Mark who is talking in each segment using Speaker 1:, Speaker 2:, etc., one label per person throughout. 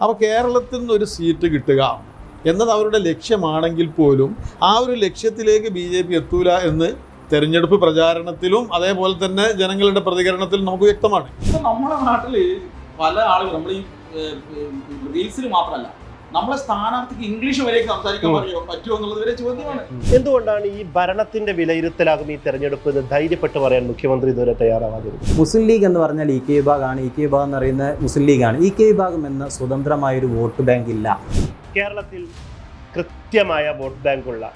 Speaker 1: അപ്പോൾ കേരളത്തിൽ നിന്ന് ഒരു സീറ്റ് കിട്ടുക എന്നത് അവരുടെ ലക്ഷ്യമാണെങ്കിൽ പോലും ആ ഒരു ലക്ഷ്യത്തിലേക്ക് ബി ജെ പി എത്തൂല എന്ന് തെരഞ്ഞെടുപ്പ് പ്രചാരണത്തിലും അതേപോലെ തന്നെ ജനങ്ങളുടെ പ്രതികരണത്തിലും നമുക്ക് വ്യക്തമാണ്.
Speaker 2: നമ്മുടെ നാട്ടിൽ പല ആളുകൾ നമ്മൾ ഈ റീൽസിൽ മാത്രമല്ല നമ്മളെ സ്ഥാനാർത്ഥിക്ക് ഇംഗ്ലീഷ് വരെ സംസാരിക്കാൻ. പറയോ? പറ്റുമോ എന്നുള്ളത് വരെ ചോദ്യമാണ്.
Speaker 3: എന്തുകൊണ്ടാണ് ഈ ഭരണത്തിന്റെ വിലയിരുത്തലാകും ഈ തെരഞ്ഞെടുപ്പ്? എന്ന് ധൈര്യപ്പെട്ട് പറയാൻ മുഖ്യമന്ത്രി ഇതുവരെ തയ്യാറാവാതിരുന്നത്
Speaker 4: മുസ്ലിം ലീഗ് എന്ന് പറഞ്ഞാൽ ഇ കെ വിഭാഗമാണ് ഇ കെ വിഭാഗം എന്ന് പറയുന്നത് മുസ്ലിം ലീഗാണ്. ഇ കെ വിഭാഗം എന്ന സ്വതന്ത്രമായൊരു വോട്ട് ബാങ്ക് ഇല്ല.
Speaker 3: കേരളത്തിൽ കൃത്യമായ വോട്ട് ബാങ്കുള്ള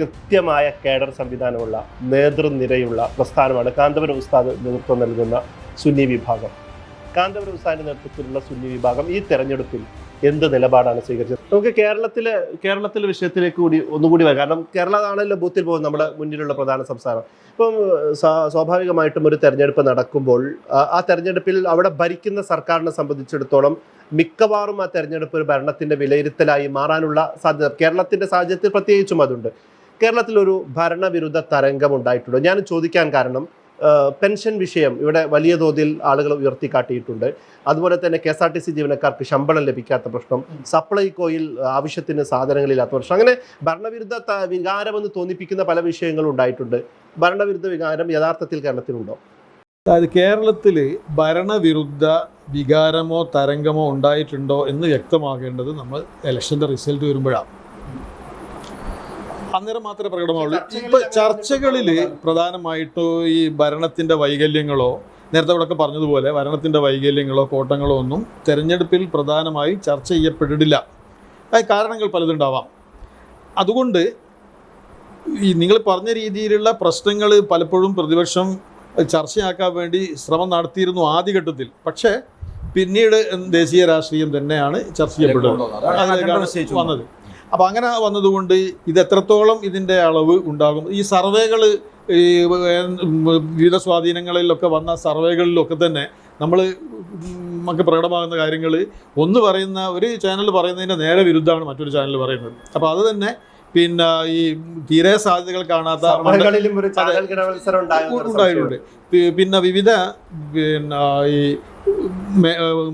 Speaker 3: കൃത്യമായ കേഡർ സംവിധാനമുള്ള നേതൃനിരയുള്ള പ്രസ്ഥാനമാണ് കാന്തപുരം ഉസ്താദ് നേതൃത്വം നൽകുന്ന സുന്നി വിഭാഗം. കാന്തപുരം ഉസ്താദിന്റെ നേതൃത്വത്തിലുള്ള സുന്നി വിഭാഗം ഈ തെരഞ്ഞെടുപ്പിൽ എന്ത് നിലപാടാണ് സ്വീകരിച്ചത്? നമുക്ക് കേരളത്തിലെ കേരളത്തിലെ വിഷയത്തിലേക്ക് കൂടി ഒന്നുകൂടി വരാം. കാരണം കേരളമാണല്ലോ ബൂത്തിൽ പോകുന്നത് നമ്മുടെ മുന്നിലുള്ള പ്രധാന സംസ്ഥാനം. ഇപ്പം സ്വാഭാവികമായിട്ടും ഒരു തെരഞ്ഞെടുപ്പ് നടക്കുമ്പോൾ ആ- തെരഞ്ഞെടുപ്പിൽ അവിടെ ഭരിക്കുന്ന സർക്കാരിനെ സംബന്ധിച്ചിടത്തോളം മിക്കവാറും ആ തെരഞ്ഞെടുപ്പ് ഒരു ഭരണത്തിന്റെ വിലയിരുത്തലായി മാറാനുള്ള സാധ്യത കേരളത്തിന്റെ സാഹചര്യത്തിൽ പ്രത്യേകിച്ചും അതുണ്ട്. കേരളത്തിൽ ഒരു ഭരണവിരുദ്ധ തരംഗം ഉണ്ടായിട്ടുണ്ട്. ഞാൻ ചോദിക്കാൻ കാരണം പെൻഷൻ വിഷയം ഇവിടെ വലിയ തോതിൽ ആളുകൾ ഉയർത്തിക്കാട്ടിയിട്ടുണ്ട്. അതുപോലെ തന്നെ K S R T C ജീവനക്കാർക്ക് ശമ്പളം ലഭിക്കാത്ത പ്രശ്നം സപ്ലൈകോയിൽ ആവശ്യത്തിന് സാധനങ്ങളില്ലാത്ത പ്രശ്നം. അങ്ങനെ ഭരണവിരുദ്ധ വികാരമെന്ന് തോന്നിപ്പിക്കുന്ന പല വിഷയങ്ങളും ഉണ്ടായിട്ടുണ്ട്. ഭരണവിരുദ്ധ വികാരം യഥാർത്ഥത്തിൽ കേരളത്തിലുണ്ടോ?
Speaker 1: അതായത് കേരളത്തിൽ ഭരണവിരുദ്ധ വികാരമോ തരംഗമോ ഉണ്ടായിട്ടുണ്ടോ എന്ന് വ്യക്തമാകേണ്ടത് നമ്മൾ ഇലക്ഷന്റെ റിസൾട്ട് വരുമ്പോഴാണ്. അന്നേരം മാത്രമേ പ്രകടമാവുള്ളൂ. ഇപ്പൊ ചർച്ചകളിൽ പ്രധാനമായിട്ടോ ഈ ഭരണത്തിന്റെ വൈകല്യങ്ങളോ നേരത്തെ ഇവിടെ പറഞ്ഞതുപോലെ ഭരണത്തിന്റെ വൈകല്യങ്ങളോ കോട്ടങ്ങളോ ഒന്നും തെരഞ്ഞെടുപ്പിൽ പ്രധാനമായി ചർച്ച ചെയ്യപ്പെട്ടിട്ടില്ല. അത് കാരണങ്ങൾ പലതുണ്ടാവാം. അതുകൊണ്ട് ഈ നിങ്ങൾ പറഞ്ഞ രീതിയിലുള്ള പ്രശ്നങ്ങൾ പലപ്പോഴും പ്രതിപക്ഷം ചർച്ചയാക്കാൻ വേണ്ടി ശ്രമം നടത്തിയിരുന്നു ആദ്യഘട്ടത്തിൽ. പക്ഷേ പിന്നീട് ദേശീയ രാഷ്ട്രീയം തന്നെയാണ് ചർച്ച ചെയ്യപ്പെടുന്നത് വന്നത്. അപ്പോൾ അങ്ങനെ വന്നതുകൊണ്ട് ഇത് എത്രത്തോളം ഇതിന്റെ അളവ് ഉണ്ടാകും? ഈ സർവേകൾ ഈ വിവിധ സ്വാധീനങ്ങളിലൊക്കെ വന്ന സർവേകളിലൊക്കെ തന്നെ നമ്മൾ നമുക്ക് പ്രകടമാകുന്ന കാര്യങ്ങൾ ഒന്ന് പറയുന്ന ഒരു ചാനൽ പറയുന്നതിന്റെ നേരെ വിരുദ്ധമാണ് മറ്റൊരു ചാനൽ പറയുന്നത്. അപ്പോൾ അത് തന്നെ പിന്നെ ഈ തീരെ സാധ്യതകൾ കാണാത്ത ഉണ്ടായിട്ടുണ്ട്. പിന്നെ വിവിധ പിന്നെ ഈ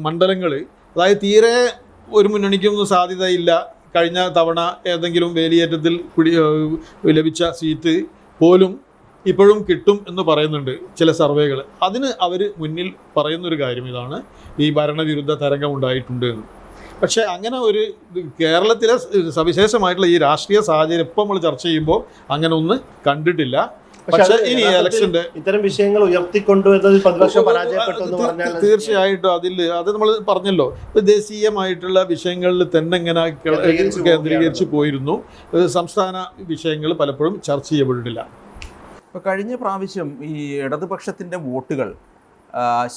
Speaker 1: മണ്ഡലങ്ങൾ അതായത് തീരെ ഒരു മുന്നണിക്കൊന്നും സാധ്യതയില്ല. കഴിഞ്ഞ തവണ ഏതെങ്കിലും വേലിയേറ്റത്തിൽ ലഭിച്ച സീറ്റ് പോലും ഇപ്പോഴും കിട്ടും എന്ന് പറയുന്നുണ്ട് ചില സർവേകൾ അതിന് അവർ മുന്നിൽ പറയുന്നൊരു കാര്യം ഇതാണ്. ഈ ഭരണവിരുദ്ധ തരംഗം ഉണ്ടായിട്ടുണ്ട് എന്ന്. പക്ഷേ അങ്ങനെ ഒരു കേരളത്തിലെ സവിശേഷമായിട്ടുള്ള ഈ രാഷ്ട്രീയ സാഹചര്യം ഇപ്പം നമ്മൾ ചർച്ച ചെയ്യുമ്പോൾ അങ്ങനെ ഒന്ന് കണ്ടിട്ടില്ല. പക്ഷേ ഇനി ഇലക്ഷന്റെ
Speaker 3: ഇത്തരം വിഷയങ്ങൾ ഉയർത്തിക്കൊണ്ടുവരുന്നതിൽ പ്രതിപക്ഷം പരാജയപ്പെട്ടു എന്ന് പറഞ്ഞാൽ
Speaker 1: തീർച്ചയായിട്ടും അതിൽ അത് നമ്മൾ പറഞ്ഞല്ലോ. ദേശീയമായിട്ടുള്ള വിഷയങ്ങളിൽ തന്നെ ഇങ്ങനെ
Speaker 3: കേന്ദ്രീകരിച്ച്
Speaker 1: പോയിരുന്നു. സംസ്ഥാന വിഷയങ്ങൾ പലപ്പോഴും ചർച്ച ചെയ്യപ്പെട്ടിട്ടില്ല.
Speaker 2: ഇപ്പൊ കഴിഞ്ഞ പ്രാവശ്യം ഈ ഇടതുപക്ഷത്തിന്റെ വോട്ടുകൾ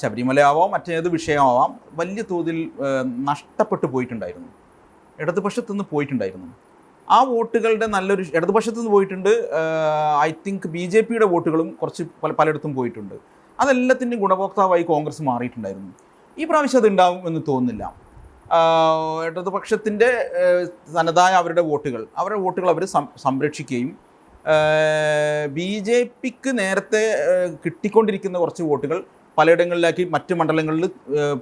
Speaker 2: ശബരിമലയാവാം ശബരിമല ആവാം മറ്റേത് വിഷയമാവാം വലിയ തോതിൽ നഷ്ടപ്പെട്ടു പോയിട്ടുണ്ടായിരുന്നു. ഇടതുപക്ഷത്തു നിന്ന് പോയിട്ടുണ്ടായിരുന്നു. ആ വോട്ടുകളുടെ നല്ലൊരു ഇടതുപക്ഷത്തു നിന്ന് പോയിട്ടുണ്ട്. ഐ തിങ്ക് ബി ജെ പിയുടെ വോട്ടുകളും കുറച്ച് പല പലയിടത്തും പോയിട്ടുണ്ട്. അതെല്ലാത്തിന്റെയും ഗുണഭോക്താവായി കോൺഗ്രസ് മാറിയിട്ടുണ്ടായിരുന്നു. ഈ പ്രാവശ്യം അത് ഉണ്ടാവും എന്ന് തോന്നുന്നില്ല. ഇടതുപക്ഷത്തിന്റെ തനതായ അവരുടെ വോട്ടുകൾ അവരുടെ വോട്ടുകൾ അവർ സംരക്ഷിക്കുകയും ബി ജെ പിക്ക് നേരത്തെ കിട്ടിക്കൊണ്ടിരിക്കുന്ന കുറച്ച് വോട്ടുകൾ പലയിടങ്ങളിലേക്ക് മറ്റ് മണ്ഡലങ്ങളിൽ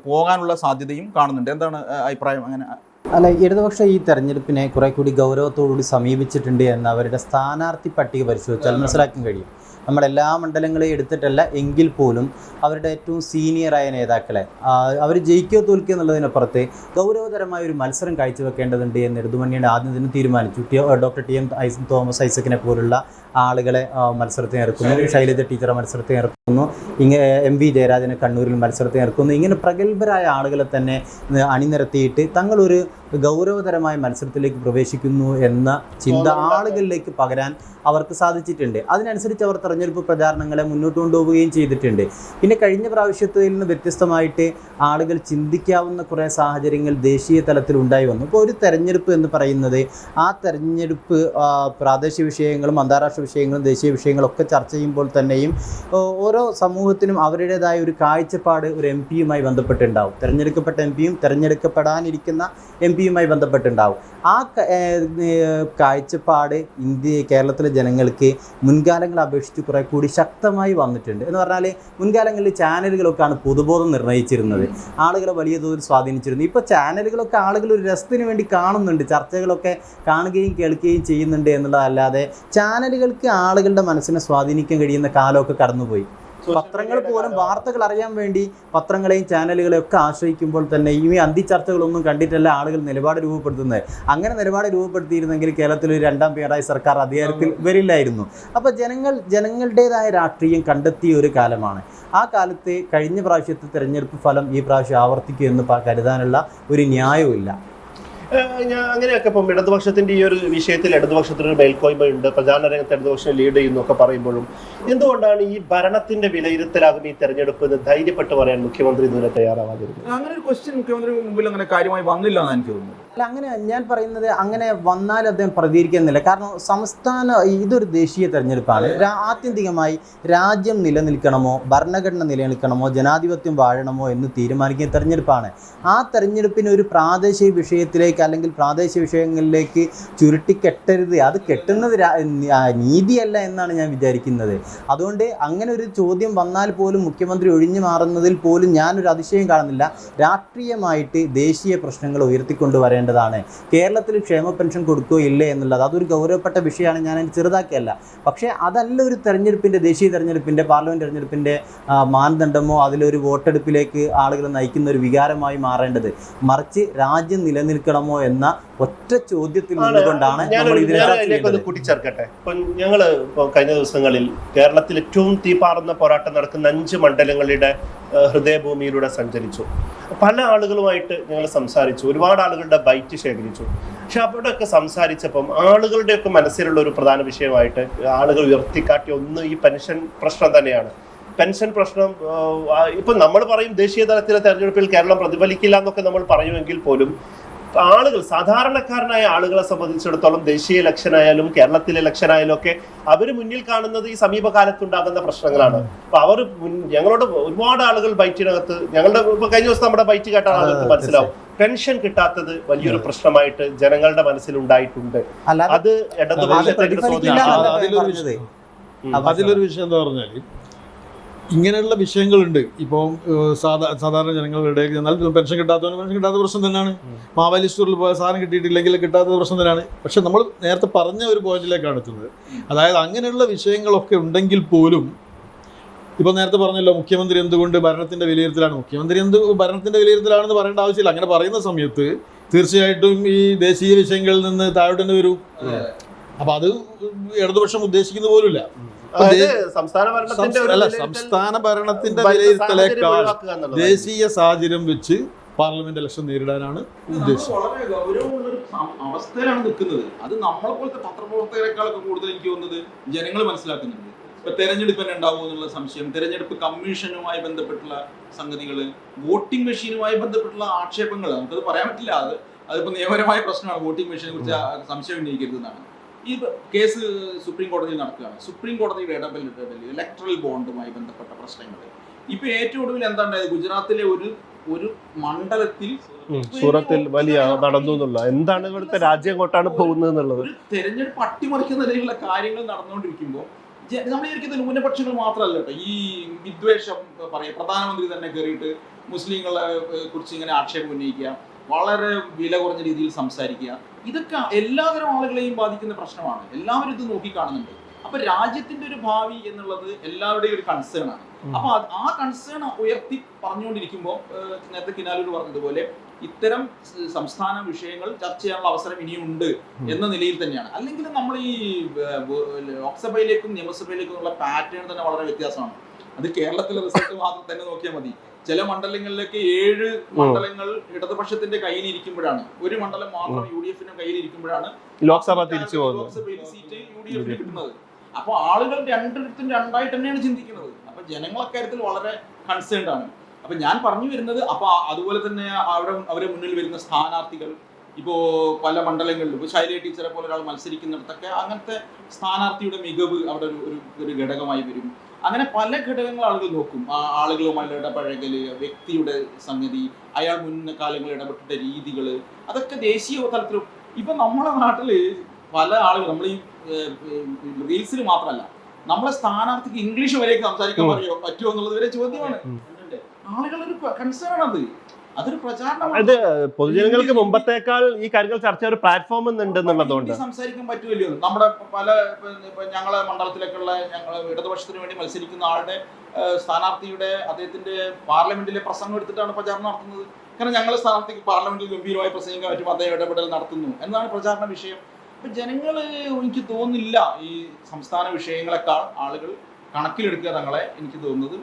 Speaker 2: പോകാനുള്ള സാധ്യതയും കാണുന്നുണ്ട്. എന്താണ് അഭിപ്രായം? അങ്ങനെ
Speaker 4: അല്ല ഇടതുപക്ഷം ഈ തെരഞ്ഞെടുപ്പിനെ കുറെ കൂടി ഗൗരവത്തോടുകൂടി സമീപിച്ചിട്ടുണ്ട് എന്ന് അവരുടെ സ്ഥാനാർത്ഥി പട്ടിക പരിശോധിച്ചാൽ മനസ്സിലാക്കാൻ കഴിയും. നമ്മൾ എല്ലാ മണ്ഡലങ്ങളെയും എടുത്തിട്ടല്ല എങ്കിൽ പോലും അവരുടെ ഏറ്റവും സീനിയറായ നേതാക്കളെ അവർ ജയിക്കോ തോൽക്കുക എന്നുള്ളതിനപ്പുറത്ത് ഗൗരവതരമായ ഒരു മത്സരം കാഴ്ചവെക്കേണ്ടതുണ്ട് എന്ന് ഇടതുമണ്ണിയുടെ ആദ്യം തന്നെ തീരുമാനിച്ചു. ഡോക്ടർ ടി എം ഐസ് തോമസ് ഐസക്കിനെ പോലുള്ള ആളുകളെ മത്സരത്തിന് ഇറക്കുന്നു. ശൈലജ ടീച്ചറെ മത്സരത്തിന് ഇറക്കുന്നു. ഇങ്ങനെ എം വി ജയരാജനെ കണ്ണൂരിൽ മത്സരത്തിന് ഇറക്കുന്നു. ഇങ്ങനെ പ്രഗത്ഭരായ ആളുകളെ തന്നെ അണിനിരത്തിയിട്ട് തങ്ങളൊരു ഗൗരവതരമായ മത്സരത്തിലേക്ക് പ്രവേശിക്കുന്നു എന്ന ചിന്ത ആളുകളിലേക്ക് പകരാൻ അവർക്ക് സാധിച്ചിട്ടുണ്ട്. അതിനനുസരിച്ച് അവർ തെരഞ്ഞെടുപ്പ് പ്രചാരണങ്ങളെ മുന്നോട്ട് കൊണ്ടുപോവുകയും ചെയ്തിട്ടുണ്ട്. പിന്നെ കഴിഞ്ഞ പ്രാവശ്യത്തിൽ നിന്ന് വ്യത്യസ്തമായിട്ട് ആളുകൾ ചിന്തിക്കാവുന്ന കുറേ സാഹചര്യങ്ങൾ ദേശീയ തലത്തിൽ ഉണ്ടായി വന്നു. ഇപ്പോൾ ഒരു തെരഞ്ഞെടുപ്പ് എന്ന് പറയുന്നത് ആ തെരഞ്ഞെടുപ്പ് പ്രാദേശിക വിഷയങ്ങളും അന്താരാഷ്ട്ര വിഷയങ്ങളും ദേശീയ വിഷയങ്ങളും ഒക്കെ ചർച്ച ചെയ്യുമ്പോൾ തന്നെയും ഓരോ സമൂഹത്തിനും അവരുടേതായ ഒരു കാഴ്ചപ്പാട് ഒരു എം പിയുമായി ബന്ധപ്പെട്ടുണ്ടാവും. തിരഞ്ഞെടുക്കപ്പെട്ട എം പിയും തിരഞ്ഞെടുക്കപ്പെടാനിരിക്കുന്ന എം പിയുമായി ബന്ധപ്പെട്ടുണ്ടാവും. ആ കാഴ്ചപ്പാട് ഇന്ത്യ കേരളത്തിലെ ജനങ്ങൾക്ക് മുൻകാലങ്ങളെ അപേക്ഷിച്ച് കുറെ കൂടി ശക്തമായി വന്നിട്ടുണ്ട്. എന്ന് പറഞ്ഞാൽ മുൻകാലങ്ങളിൽ ചാനലുകളൊക്കെയാണ് പൊതുബോധം നിർണയിച്ചിരുന്നത് ആളുകളെ വലിയ തോതിൽ സ്വാധീനിച്ചിരുന്നു. ഇപ്പോൾ ചാനലുകളൊക്കെ ആളുകൾ ഒരു രസത്തിന് വേണ്ടി കാണുന്നുണ്ട്. ചർച്ചകളൊക്കെ കാണുകയും കേൾക്കുകയും ചെയ്യുന്നുണ്ട് എന്നുള്ളതല്ലാതെ ചാനലുകൾക്ക് ആളുകളുടെ മനസ്സിനെ സ്വാധീനിക്കാൻ കഴിയുന്ന കാലമൊക്കെ കടന്നുപോയി. പത്രങ്ങൾ പോലും വാർത്തകൾ അറിയാൻ വേണ്ടി പത്രങ്ങളെയും ചാനലുകളെയും ഒക്കെ ആശ്രയിക്കുമ്പോൾ തന്നെ ഈ അന്തി ചർച്ചകളൊന്നും കണ്ടിട്ടല്ല ആളുകൾ നിലപാട് രൂപപ്പെടുത്തുന്നത്. അങ്ങനെ നിലപാട് രൂപപ്പെടുത്തിയിരുന്നെങ്കിൽ കേരളത്തിൽ ഒരു രണ്ടാം പിണറായി സർക്കാർ അധികാരത്തിൽ വരില്ലായിരുന്നു. അപ്പോൾ ജനങ്ങൾ ജനങ്ങളുടേതായ രാഷ്ട്രീയം കണ്ടെത്തിയ ഒരു കാലമാണ്. ആ കാലത്ത് കഴിഞ്ഞ പ്രാവശ്യത്തെ തിരഞ്ഞെടുപ്പ് ഫലം ഈ പ്രാവശ്യം ആവർത്തിക്കുമെന്ന് കരുതാനുള്ള ഒരു
Speaker 3: ഏഹ് ഞാൻ അങ്ങനെയൊക്കെ ഇപ്പം ഇടതുപക്ഷത്തിന്റെ ഈ ഒരു വിഷയത്തിൽ ഇടതുപക്ഷത്തിന് ഒരു മേൽക്കോയ്മയുണ്ട്. പ്രചാരണ രംഗത്ത് ഇടതുപക്ഷം ലീഡ് ചെയ്യുന്നു ഒക്കെ പറയുമ്പോഴും എന്തുകൊണ്ടാണ് ഈ ഭരണത്തിന്റെ വിലയിരുത്തലാകും ഈ തെരഞ്ഞെടുപ്പ് എന്ന് ധൈര്യപ്പെട്ട് പറയാൻ മുഖ്യമന്ത്രി ഇതുവരെ തയ്യാറാവാതിരുന്നത്?
Speaker 2: അങ്ങനെ ഒരു ക്വസ്റ്റ്യൻ മുഖ്യമന്ത്രി മുമ്പിൽ അങ്ങനെ കാര്യമായി വന്നില്ല എന്നാണ് എനിക്ക് തോന്നുന്നത്.
Speaker 4: അല്ല അങ്ങനെ ഞാൻ പറയുന്നത് അങ്ങനെ വന്നാൽ അദ്ദേഹം പ്രതികരിക്കുന്നില്ല. കാരണം സംസ്ഥാന ഇതൊരു ദേശീയ തെരഞ്ഞെടുപ്പാണ്. ആത്യന്തികമായി രാജ്യം നിലനിൽക്കണമോ ഭരണഘടന നിലനിൽക്കണമോ ജനാധിപത്യം വാഴണമോ എന്ന് തീരുമാനിക്കുന്ന തെരഞ്ഞെടുപ്പാണ്. ആ തെരഞ്ഞെടുപ്പിന് ഒരു പ്രാദേശിക വിഷയത്തിലേക്ക് അല്ലെങ്കിൽ പ്രാദേശിക വിഷയങ്ങളിലേക്ക് ചുരുട്ടിക്കെട്ടരുത്. അത് കെട്ടുന്നത് നീതിയല്ല എന്നാണ് ഞാൻ വിചാരിക്കുന്നത്. അതുകൊണ്ട് അങ്ങനെ ഒരു ചോദ്യം വന്നാൽ പോലും മുഖ്യമന്ത്രി ഒഴിഞ്ഞു മാറുന്നതിൽ പോലും ഞാനൊരു അതിശയം കാണുന്നില്ല. രാഷ്ട്രീയമായിട്ട് ദേശീയ പ്രശ്നങ്ങൾ ഉയർത്തിക്കൊണ്ടുവരേണ്ടതാണ് കേരളത്തിൽ ക്ഷേമ പെൻഷൻ കൊടുക്കുകയോ ഇല്ലേ എന്നുള്ളത് അതൊരു ഗൗരവപ്പെട്ട വിഷയമാണ് ഞാൻ ചെറുതാക്കിയല്ല. പക്ഷേ അതല്ല ഒരു തെരഞ്ഞെടുപ്പിന്റെ ദേശീയ തെരഞ്ഞെടുപ്പിന്റെ പാർലമെന്റ് തെരഞ്ഞെടുപ്പിന്റെ മാനദണ്ഡമോ അതിലൊരു വോട്ടെടുപ്പിലേക്ക് ആളുകൾ നയിക്കുന്ന ഒരു വികാരമായി മാറേണ്ടത് മറിച്ച് രാജ്യം നിലനിൽക്കണമോ എന്ന ഒറ്റ ചോദ്യത്തിൽ നിന്നുകൊണ്ടാണ് നമ്മൾ
Speaker 3: കൂട്ടിച്ചേർക്കട്ടെ. ഇപ്പൊ ഞങ്ങൾ കഴിഞ്ഞ ദിവസങ്ങളിൽ കേരളത്തിൽ ഏറ്റവും തീപാറുന്ന പോരാട്ടം നടക്കുന്ന അഞ്ച് മണ്ഡലങ്ങളുടെ ഹൃദയഭൂമിയിലൂടെ സഞ്ചരിച്ചു. പല ആളുകളുമായിട്ട് ഞങ്ങൾ സംസാരിച്ചു. ഒരുപാട് ആളുകളുടെ ബൈറ്റ് ശേഖരിച്ചു. പക്ഷെ അവിടെയൊക്കെ സംസാരിച്ചപ്പം ആളുകളുടെയൊക്കെ മനസ്സിലുള്ള ഒരു പ്രധാന വിഷയമായിട്ട് ആളുകൾ ഉയർത്തിക്കാട്ടിയ ഒന്ന് ഈ പെൻഷൻ പ്രശ്നം തന്നെയാണ്. പെൻഷൻ പ്രശ്നം ഇപ്പൊ നമ്മൾ പറയും ദേശീയ തലത്തിലെ തെരഞ്ഞെടുപ്പിൽ കേരളം പ്രതിഫലിക്കില്ല എന്നൊക്കെ നമ്മൾ പറയുമെങ്കിൽ പോലും ആളുകൾ സാധാരണക്കാരനായ ആളുകളെ സംബന്ധിച്ചിടത്തോളം ദേശീയ ഇലക്ഷൻ ആയാലും കേരളത്തിലെ ഇലക്ഷൻ ആയാലും ഒക്കെ അവർ മുന്നിൽ കാണുന്നത് ഈ സമീപകാലത്തുണ്ടാകുന്ന പ്രശ്നങ്ങളാണ്. അപ്പൊ അവർ ഞങ്ങളോട് ഒരുപാട് ആളുകൾ ബൈറ്റിനകത്ത് ഞങ്ങളുടെ ഇപ്പൊ കഴിഞ്ഞ ദിവസം നമ്മുടെ ബൈറ്റ് കേട്ട ആളുകൾക്ക് മനസ്സിലാവും. പെൻഷൻ കിട്ടാത്തത് വലിയൊരു പ്രശ്നമായിട്ട് ജനങ്ങളുടെ മനസ്സിൽ ഉണ്ടായിട്ടുണ്ട് അത്
Speaker 4: ഇടതുപക്ഷത്തിന്റെ
Speaker 3: ഇടതുപക്ഷത്തെ
Speaker 1: അതിലൊരു വിഷയം എന്താ പറഞ്ഞാൽ ഇങ്ങനെയുള്ള വിഷയങ്ങളുണ്ട്. ഇപ്പോൾ സാധാ സാധാരണ ജനങ്ങളുടെ എന്നാൽ പെൻഷൻ കിട്ടാത്തവന് പെൻഷൻ കിട്ടാത്ത പ്രശ്നം തന്നെയാണ്. മാവേലി സ്റ്റോറിൽ പോയ സാധനം കിട്ടിയിട്ടില്ലെങ്കിൽ കിട്ടാത്ത പ്രശ്നം തന്നെയാണ്. പക്ഷെ നമ്മൾ നേരത്തെ പറഞ്ഞ ഒരു പോയിന്റിലേക്കാണ് എത്തുന്നത്. അതായത് അങ്ങനെയുള്ള വിഷയങ്ങളൊക്കെ ഉണ്ടെങ്കിൽ പോലും ഇപ്പോൾ നേരത്തെ പറഞ്ഞല്ലോ മുഖ്യമന്ത്രി എന്തുകൊണ്ട് ഭരണത്തിന്റെ വിലയിരുത്തലാണ്? മുഖ്യമന്ത്രി എന്ത് ഭരണത്തിന്റെ വിലയിരുത്തലാണെന്ന് പറയേണ്ട ആവശ്യമില്ല. അങ്ങനെ പറയുന്ന സമയത്ത് തീർച്ചയായിട്ടും ഈ ദേശീയ വിഷയങ്ങളിൽ നിന്ന് താഴോട്ട് തന്നെ വരും അപ്പം അത് ഇടതുപക്ഷം ഉദ്ദേശിക്കുന്ന പോലുമില്ല.
Speaker 3: അതായത് സംസ്ഥാന ഭരണത്തിന്റെ
Speaker 1: അല്ല സംസ്ഥാന ഭരണത്തിന്റെ വിലയിരുത്തലേക്കാൾ ദേശീയ സാഹചര്യം വെച്ച് പാർലമെന്റ് ഇലക്ഷൻ നേരിടാനാണ് ഉദ്ദേശം
Speaker 2: വളരെ ഗൗരവമുള്ളൊരു അവസ്ഥയിലാണ് നിൽക്കുന്നത്. അത് നമ്മളെ പോലത്തെ പത്രപ്രവർത്തകരെക്കാളൊക്കെ കൂടുതൽ എനിക്ക് തോന്നുന്നത് ജനങ്ങൾ മനസ്സിലാക്കുന്നുണ്ട്. ഇപ്പൊ തെരഞ്ഞെടുപ്പ് തന്നെ ഉണ്ടാവും എന്നുള്ള സംശയം തെരഞ്ഞെടുപ്പ് കമ്മീഷനുമായി ബന്ധപ്പെട്ടുള്ള സംഗതികൾ വോട്ടിംഗ് മെഷീനുമായി ബന്ധപ്പെട്ടുള്ള ആക്ഷേപങ്ങൾ നമുക്കത് പറയാൻ പറ്റില്ല. അത് അതിപ്പോ നിയമപരമായ പ്രശ്നമാണ്. വോട്ടിംഗ് മെഷീനെ കുറിച്ച് സംശയം ഉന്നയിക്കരുതെന്നാണ്. ഈ കേസ് സുപ്രീം കോടതിയിൽ നടക്കുകയാണ്. സുപ്രീം കോടതിയുടെ ഇടപെടലിൽ ഇലക്ട്രൽ ബോണ്ടുമായി ബന്ധപ്പെട്ട പ്രശ്നങ്ങൾ. ഇപ്പൊ ഏറ്റവും ഒടുവിൽ എന്താണ്ടായത്? ഗുജറാത്തിലെ ഒരു ഒരു മണ്ഡലത്തിൽ
Speaker 3: സൂറത്തിൽ വലിയ നടന്നു എന്നുള്ള. എന്താണ് ഇവിടുത്തെ രാജ്യം എങ്ങോട്ടാണ് പോകുന്നത് എന്നുള്ളത്?
Speaker 2: തെരഞ്ഞെടുപ്പ് അട്ടിമറിക്കുന്ന നിലയിലുള്ള കാര്യങ്ങൾ നടന്നുകൊണ്ടിരിക്കുമ്പോൾ നമ്മൾ ഇരിക്കുന്ന ന്യൂനപക്ഷങ്ങൾ മാത്രമല്ല കേട്ടോ. ഈ വിദ്വേഷം പറയാം പ്രധാനമന്ത്രി തന്നെ കയറിയിട്ട് മുസ്ലിങ്ങളെ കുറിച്ച് ഇങ്ങനെ ആക്ഷേപം ഉന്നയിക്കുക. വളരെ വില കുറഞ്ഞ രീതിയിൽ സംസാരിക്കുക. ഇതൊക്കെ എല്ലാതരം ആളുകളെയും ബാധിക്കുന്ന പ്രശ്നമാണ്. എല്ലാവരും ഇത് നോക്കിക്കാണുന്നുണ്ട്. അപ്പൊ രാജ്യത്തിന്റെ ഒരു ഭാവി എന്നുള്ളത് എല്ലാവരുടെയും ഒരു കൺസേൺ ആണ്. അപ്പൊ ആ കൺസേൺ ഉയർത്തി പറഞ്ഞുകൊണ്ടിരിക്കുമ്പോൾ നേരത്തെ കിനാലൂർ പറഞ്ഞതുപോലെ ഇത്തരം സംസ്ഥാന വിഷയങ്ങൾ ചർച്ച ചെയ്യാനുള്ള അവസരം ഇനിയുണ്ട് എന്ന നിലയിൽ തന്നെയാണ്. അല്ലെങ്കിൽ നമ്മൾ ഈ ലോക്സഭയിലേക്കും നിയമസഭയിലേക്കും ഉള്ള പാറ്റേൺ തന്നെ വളരെ വ്യത്യാസമാണ്. അത് കേരളത്തിലെ റിസൾട്ട് മാത്രം തന്നെ നോക്കിയാൽ മതി. ചില മണ്ഡലങ്ങളിലേക്ക് ഏഴ് മണ്ഡലങ്ങൾ ഇടതുപക്ഷത്തിന്റെ കയ്യിൽ ഇരിക്കുമ്പോഴാണ് ഒരു മണ്ഡലം മാത്രം യു ഡി എഫിന്റെ കയ്യിൽ ഇരിക്കുമ്പോഴാണ്
Speaker 3: ലോക്സഭ തിരിച്ചു പോകുന്നത്.
Speaker 2: ലോക്സഭയിൽ സീറ്റ് യു ഡി എഫിന് കിട്ടുന്നത്. അപ്പൊ ആളുകൾ രണ്ടിടത്തും രണ്ടായിട്ട് തന്നെയാണ് ചിന്തിക്കുന്നത്. അപ്പൊ ജനങ്ങൾ അക്കാര്യത്തിൽ വളരെ കൺസേൺഡ് ആണ്. അപ്പൊ ഞാൻ പറഞ്ഞു വരുന്നത് അപ്പൊ അതുപോലെ തന്നെ അവിടെ അവരെ മുന്നിൽ വരുന്ന സ്ഥാനാർത്ഥികൾ ഇപ്പോ പല മണ്ഡലങ്ങളിലും ഇപ്പൊ ശൈല ടീച്ചറെ പോലെ ഒരാൾ മത്സരിക്കുന്നിടത്തൊക്കെ അങ്ങനത്തെ സ്ഥാനാർത്ഥിയുടെ മികവ് അവിടെ ഒരു ഒരു- ഒരു ഘടകമായി വരും. അങ്ങനെ പല ഘടകങ്ങൾ ആളുകൾ നോക്കും. ആ ആളുകളുമായുള്ള ഇടപഴകൽ വ്യക്തിയുടെ സംഗതി അയാൾ മുൻ കാലങ്ങളിൽ ഇടപെട്ടിട്ട രീതികൾ അതൊക്കെ ദേശീയ തലത്തിലും ഇപ്പൊ നമ്മുടെ നാട്ടിൽ പല ആളുകൾ നമ്മൾ ഈ റീൽസിൽ മാത്രമല്ല നമ്മളെ സ്ഥാനാർത്ഥിക്ക് ഇംഗ്ലീഷ് വരെയൊക്കെ സംസാരിക്കാൻ
Speaker 3: ഉം.
Speaker 2: പറയോ? പറ്റുമോ എന്നുള്ളത് വരെ ചോദ്യമാണ്. ആളുകളൊരു കൺസേൺ അത്. അതൊരു പ്രചാരണം
Speaker 3: അത് പൊതുജനങ്ങൾക്ക് മുമ്പത്തേക്കാൾ ഈ കാര്യങ്ങൾ ചർച്ച ഒരു പ്ലാറ്റ്ഫോം ഉണ്ടെന്നുള്ളതുകൊണ്ട്
Speaker 2: എന്നുള്ളതുകൊണ്ട്. സംസാരിക്കാൻ പറ്റുമല്ലോ നമ്മുടെ പല ഞങ്ങളെ മണ്ഡലത്തിലേക്കുള്ള ഞങ്ങളെ ഇടതുപക്ഷത്തിന് വേണ്ടി മത്സരിക്കുന്ന ആളുടെ സ്ഥാനാർത്ഥിയുടെ അദ്ദേഹത്തിന്റെ പാർലമെന്റിലെ പ്രസംഗം എടുത്തിട്ടാണ് പ്രചാരണം നടത്തുന്നത്. കാരണം ഞങ്ങളെ സ്ഥാനാർത്ഥിക്ക് പാർലമെന്റിൽ ഗംഭീരമായി പ്രസംഗിക്കാൻ പറ്റും അദ്ദേഹം ഇടപെടൽ നടത്തുന്നു. എന്നാണ് പ്രചാരണ വിഷയം. അപ്പൊ ജനങ്ങൾ എനിക്ക് തോന്നുന്നില്ല ഈ സംസ്ഥാന വിഷയങ്ങളെക്കാൾ ആളുകൾ കണക്കിലെടുക്കുക തങ്ങളെ എനിക്ക് തോന്നുന്നത്.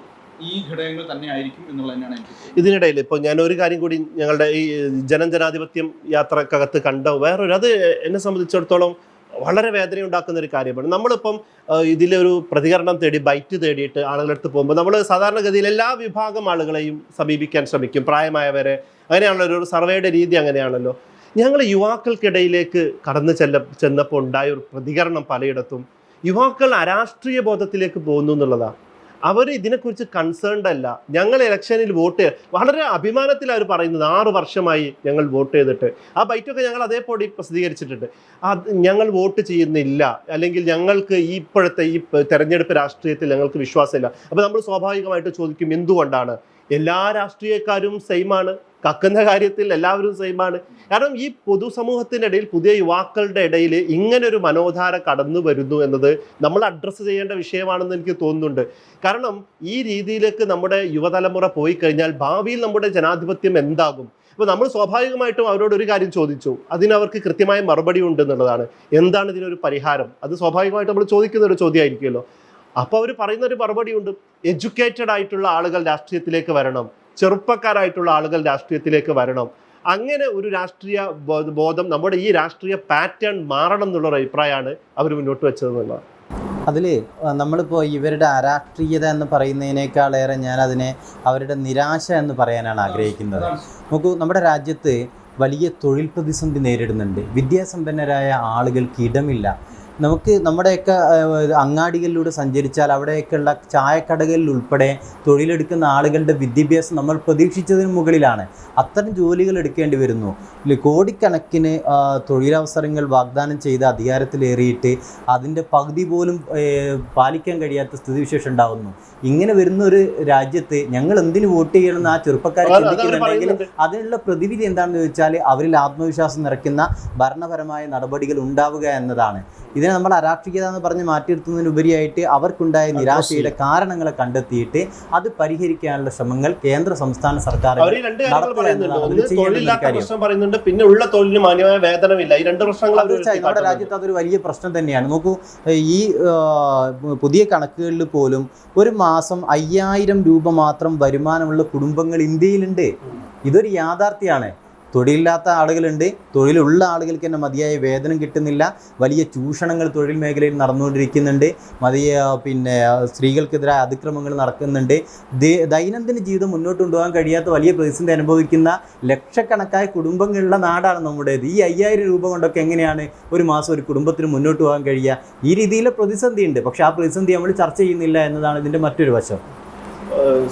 Speaker 2: ഈ ഘടകങ്ങൾ തന്നെ ആയിരിക്കും എന്നുള്ളത് തന്നെയാണ് എനിക്ക്
Speaker 3: ഇതിനിടയിൽ ഇപ്പോൾ ഞാൻ ഒരു കാര്യം കൂടി ഞങ്ങളുടെ ഈ ജനം ജനാധിപത്യം യാത്രക്കകത്ത് കണ്ട വേറൊരു അത് എന്നെ സംബന്ധിച്ചിടത്തോളം വളരെ വേദന ഉണ്ടാക്കുന്ന ഒരു കാര്യമാണ്. നമ്മളിപ്പം ഇതിലൊരു പ്രതികരണം തേടി ബൈറ്റ് തേടിയിട്ട് ആളുകളടുത്ത് പോകുമ്പോൾ നമ്മൾ സാധാരണഗതിയിൽ എല്ലാ വിഭാഗം ആളുകളെയും സമീപിക്കാൻ ശ്രമിക്കും. പ്രായമായവരെ അങ്ങനെയാണല്ലോ ഒരു സർവേയുടെ രീതി അങ്ങനെയാണല്ലോ. ഞങ്ങൾ യുവാക്കൾക്കിടയിലേക്ക് കടന്നു ചെല്ല ചെന്നപ്പോൾ ഉണ്ടായ ഒരു പ്രതികരണം പലയിടത്തും. യുവാക്കൾ അരാഷ്ട്രീയ ബോധത്തിലേക്ക് പോകുന്നു എന്നുള്ളതാണ്. അവർ ഇതിനെക്കുറിച്ച് കൺസേൺഡ് അല്ല. ഞങ്ങൾ ഇലക്ഷനിൽ വോട്ട് ചെയ്യുക വളരെ അഭിമാനത്തിൽ അവർ പറയുന്നത് ആറ് വർഷമായി ഞങ്ങൾ വോട്ട് ചെയ്തിട്ട്. ആ ബൈറ്റൊക്കെ ഞങ്ങൾ അതേപോലെ പ്രസിദ്ധീകരിച്ചിട്ടുണ്ട്. അത് ഞങ്ങൾ വോട്ട് ചെയ്യുന്നില്ല. അല്ലെങ്കിൽ ഞങ്ങൾക്ക് ഈ ഇപ്പോഴത്തെ ഈ തെരഞ്ഞെടുപ്പ് രാഷ്ട്രീയത്തിൽ ഞങ്ങൾക്ക് വിശ്വാസമില്ല. അപ്പോൾ നമ്മൾ സ്വാഭാവികമായിട്ട് ചോദിക്കും എന്തുകൊണ്ടാണ്? എല്ലാ രാഷ്ട്രീയക്കാരും സെയിമാണ് കക്കുന്ന കാര്യത്തിൽ എല്ലാവരും സെയിമാണ് കാരണം ഈ പൊതുസമൂഹത്തിന്റെ ഇടയിൽ പുതിയ യുവാക്കളുടെ ഇടയിൽ ഇങ്ങനൊരു മനോധാര കടന്നു വരുന്നു എന്നത് നമ്മൾ അഡ്രസ്സ് ചെയ്യേണ്ട വിഷയമാണെന്ന് എനിക്ക് തോന്നുന്നുണ്ട്. കാരണം ഈ രീതിയിലേക്ക് നമ്മുടെ യുവതലമുറ പോയി കഴിഞ്ഞാൽ ഭാവിയിൽ നമ്മുടെ ജനാധിപത്യം എന്താകും? അപ്പോൾ നമ്മൾ സ്വാഭാവികമായിട്ടും അവരോട് ഒരു കാര്യം ചോദിച്ചു. അതിനവർക്ക് കൃത്യമായ മറുപടി ഉണ്ട് എന്നുള്ളതാണ്. എന്താണ് ഇതിനൊരു പരിഹാരം? അത് സ്വാഭാവികമായിട്ട് നമ്മൾ ചോദിക്കുന്ന ഒരു ചോദ്യമായിരിക്കുമല്ലോ. അപ്പോൾ അവർ പറയുന്ന ഒരു മറുപടി ഉണ്ട്. എഡ്യൂക്കേറ്റഡ് ആയിട്ടുള്ള ആളുകൾ രാഷ്ട്രീയത്തിലേക്ക് വരണം. ചെറുപ്പക്കാരായിട്ടുള്ള ആളുകൾ രാഷ്ട്രീയത്തിലേക്ക് വരണം. അങ്ങനെ ഒരു രാഷ്ട്രീയ ബോധം നമ്മുടെ ഈ രാഷ്ട്രീയ പാറ്റേൺ മാറണം എന്നുള്ളൊരു അഭിപ്രായമാണ് അവർ മുന്നോട്ട് വെച്ചത് എന്നുള്ളത്
Speaker 4: അതിൽ നമ്മളിപ്പോൾ ഇവരുടെ അരാഷ്ട്രീയത എന്ന് പറയുന്നതിനേക്കാളേറെ ഞാൻ അതിനെ അവരുടെ നിരാശ എന്ന് പറയാനാണ് ആഗ്രഹിക്കുന്നത്. നമുക്ക് നമ്മുടെ രാജ്യത്ത് വലിയ തൊഴിൽ പ്രതിസന്ധി നേരിടുന്നുണ്ട്. വിദ്യാസമ്പന്നരായ ആളുകൾക്ക് ഇടമില്ല. നമുക്ക് നമ്മുടെയൊക്കെ അങ്ങാടികളിലൂടെ സഞ്ചരിച്ചാൽ അവിടെയൊക്കെയുള്ള ചായക്കടകളിൽ ഉൾപ്പെടെ തൊഴിലെടുക്കുന്ന ആളുകളുടെ വിദ്യാഭ്യാസം നമ്മൾ പ്രതീക്ഷിച്ചതിന് മുകളിലാണ്. അത്തരം ജോലികൾ എടുക്കേണ്ടി വരുന്നു. കോടിക്കണക്കിന് തൊഴിലവസരങ്ങൾ വാഗ്ദാനം ചെയ്ത് അധികാരത്തിലേറിയിട്ട് അതിന്റെ പകുതി പോലും പാലിക്കാൻ കഴിയാത്ത സ്ഥിതിവിശേഷം ഉണ്ടാകുന്നു ഇങ്ങനെ വരുന്ന ഒരു രാജ്യത്ത് ഞങ്ങൾ എന്തിനു വോട്ട് ചെയ്യണമെന്ന് ആ ചെറുപ്പക്കാർ
Speaker 3: അത്
Speaker 4: ചിന്തിക്കുന്നുണ്ടെങ്കിൽ അതിനുള്ള പ്രതിവിധി എന്താണെന്ന് ചോദിച്ചാൽ അവരിൽ ആത്മവിശ്വാസം നിറയ്ക്കുന്ന ഭരണപരമായ നടപടികൾ ഉണ്ടാവുക എന്നതാണ്. ഇതിനെ നമ്മൾ അരാഷ്ട്രീയത എന്ന് പറഞ്ഞ് മാറ്റിയെടുത്തുന്നതിനുപരിയായിട്ട് അവർക്കുണ്ടായ നിരാശയുടെ കാരണങ്ങളെ കണ്ടെത്തിയിട്ട് അത് പരിഹരിക്കാനുള്ള ശ്രമങ്ങൾ കേന്ദ്ര സംസ്ഥാന സർക്കാർ
Speaker 3: പറയുന്നുണ്ട്. പിന്നെ ഉള്ള തൊഴിലിന് മാന്യമായ വേതനമില്ല. ഈ രണ്ട് പ്രശ്നങ്ങൾ
Speaker 4: നമ്മുടെ രാജ്യത്ത് അതൊരു വലിയ പ്രശ്നം തന്നെയാണ്. നോക്കൂ ഈ പുതിയ കണക്കുകളിൽ പോലും ഒരു മാസം അയ്യായിരം രൂപ മാത്രം വരുമാനമുള്ള കുടുംബങ്ങൾ ഇന്ത്യയിലുണ്ട്. ഇതൊരു യാഥാർത്ഥ്യമാണ്. തൊഴിലില്ലാത്ത ആളുകളുണ്ട്. തൊഴിലുള്ള ആളുകൾക്ക് തന്നെ മതിയായ വേതനം കിട്ടുന്നില്ല. വലിയ ചൂഷണങ്ങൾ തൊഴിൽ മേഖലയിൽ നടന്നുകൊണ്ടിരിക്കുന്നുണ്ട്. മതിയ പിന്നെ സ്ത്രീകൾക്കെതിരായ അതിക്രമങ്ങൾ നടക്കുന്നുണ്ട്. ദൈനംദിന ജീവിതം മുന്നോട്ട് കൊണ്ടുപോകാൻ കഴിയാത്ത വലിയ പ്രതിസന്ധി അനുഭവിക്കുന്ന ലക്ഷക്കണക്കായ കുടുംബങ്ങളുള്ള നാടാണ് നമ്മുടേത്. ഈ അയ്യായിരം രൂപ കൊണ്ടൊക്കെ എങ്ങനെയാണ് ഒരു മാസം ഒരു കുടുംബത്തിന് മുന്നോട്ട് പോകാൻ കഴിയുക? ഈ രീതിയിലെ പ്രതിസന്ധി ഉണ്ട് പക്ഷെ ആ പ്രതിസന്ധി നമ്മൾ ചർച്ച ചെയ്യുന്നില്ല എന്നതാണ് ഇതിന്റെ മറ്റൊരു വശം.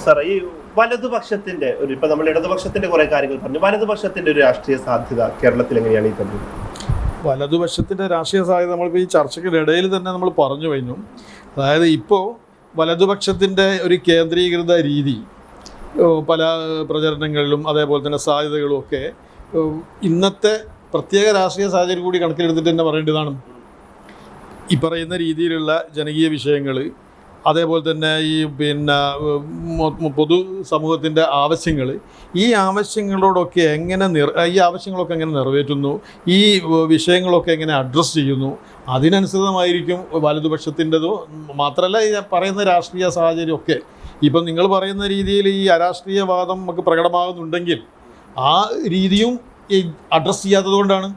Speaker 3: സാർ ഈ വലതുപക്ഷത്തിന്റെ ഒരു ഇപ്പൊ നമ്മൾ ഇടതുപക്ഷത്തിന്റെ കുറെ കാര്യങ്ങൾ പറഞ്ഞു. വലതുപക്ഷത്തിന്റെ ഒരു രാഷ്ട്രീയ സാധ്യത കേരളത്തിൽ എങ്ങനെയാണ് ഈ കണ്ടത്
Speaker 1: വലതുപക്ഷത്തിന്റെ രാഷ്ട്രീയ സാധ്യത നമ്മളിപ്പോൾ ഈ ചർച്ചയ്ക്കിടയിൽ തന്നെ നമ്മൾ പറഞ്ഞു കഴിഞ്ഞു. അതായത് ഇപ്പോൾ വലതുപക്ഷത്തിന്റെ ഒരു കേന്ദ്രീകൃത രീതി പല പ്രചരണങ്ങളിലും അതേപോലെ തന്നെ സാധ്യതകളും ഒക്കെ ഇന്നത്തെ പ്രത്യേക രാഷ്ട്രീയ സാഹചര്യം കൂടി കണക്കിലെടുത്തിട്ട് തന്നെ പറയേണ്ടതാണ്. ഈ പറയുന്ന രീതിയിലുള്ള ജനകീയ വിഷയങ്ങൾ അതേപോലെ തന്നെ ഈ പിന്നെ പൊതു സമൂഹത്തിന്റെ ആവശ്യങ്ങൾ ഈ ആവശ്യങ്ങളോടൊക്കെ എങ്ങനെ നിർ ഈ ആവശ്യങ്ങളൊക്കെ എങ്ങനെ നിറവേറ്റുന്നു ഈ വിഷയങ്ങളൊക്കെ എങ്ങനെ അഡ്രസ്സ് ചെയ്യുന്നു അതിനനുസൃതമായിരിക്കും വലതുപക്ഷത്തിന്റെതോ മാത്രമല്ല ഈ പറയുന്ന രാഷ്ട്രീയ സാഹചര്യമൊക്കെ. ഇപ്പം നിങ്ങൾ പറയുന്ന രീതിയിൽ ഈ അരാഷ്ട്രീയവാദം നമുക്ക് പ്രകടമാകുന്നുണ്ടെങ്കിൽ ആ രീതിയും അഡ്രസ്സ് ചെയ്യാത്തത് കൊണ്ടാണ്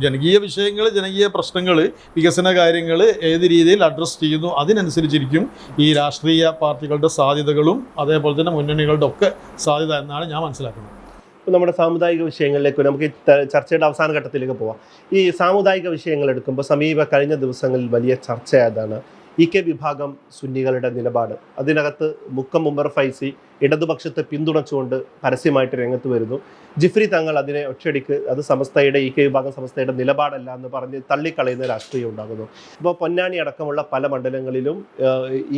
Speaker 1: ജനകീയ വിഷയങ്ങൾ ജനകീയ പ്രശ്നങ്ങൾ വികസന കാര്യങ്ങൾ ഏത് രീതിയിൽ അഡ്രസ്സ് ചെയ്യുന്നു അതിനനുസരിച്ചിരിക്കും ഈ രാഷ്ട്രീയ പാർട്ടികളുടെ സാധ്യതകളും അതേപോലെ തന്നെ മുന്നണികളുടെ ഒക്കെ സാധ്യത എന്നാണ് ഞാൻ മനസ്സിലാക്കുന്നത്.
Speaker 3: ഇപ്പോൾ നമ്മുടെ സാമുദായിക വിഷയങ്ങളിലേക്ക് നമുക്ക് ചർച്ചയുടെ അവസാന ഘട്ടത്തിലേക്ക് പോവാം. ഈ സാമുദായിക വിഷയങ്ങൾ എടുക്കുമ്പോൾ സമീപ കഴിഞ്ഞ ദിവസങ്ങളിൽ വലിയ ചർച്ചയായതാണ് ഇ കെ വിഭാഗം സുന്നികളുടെ നിലപാട്. അതിനകത്ത് മുക്കം ഉമർ ഫൈസി ഇടതുപക്ഷത്തെ പിന്തുണച്ചുകൊണ്ട് പരസ്യമായിട്ട് രംഗത്ത് വരുന്നു. ജിഫ്രി തങ്ങൾ അതിനെ ഒറ്റയടിക്ക് അത് സമസ്തയുടെ ഈ കെ വിഭാഗം സമസ്തയുടെ നിലപാടല്ല എന്ന് പറഞ്ഞ് തള്ളിക്കളയുന്ന രാഷ്ട്രീയം ഉണ്ടാകുന്നു. ഇപ്പോൾ പൊന്നാനി അടക്കമുള്ള പല മണ്ഡലങ്ങളിലും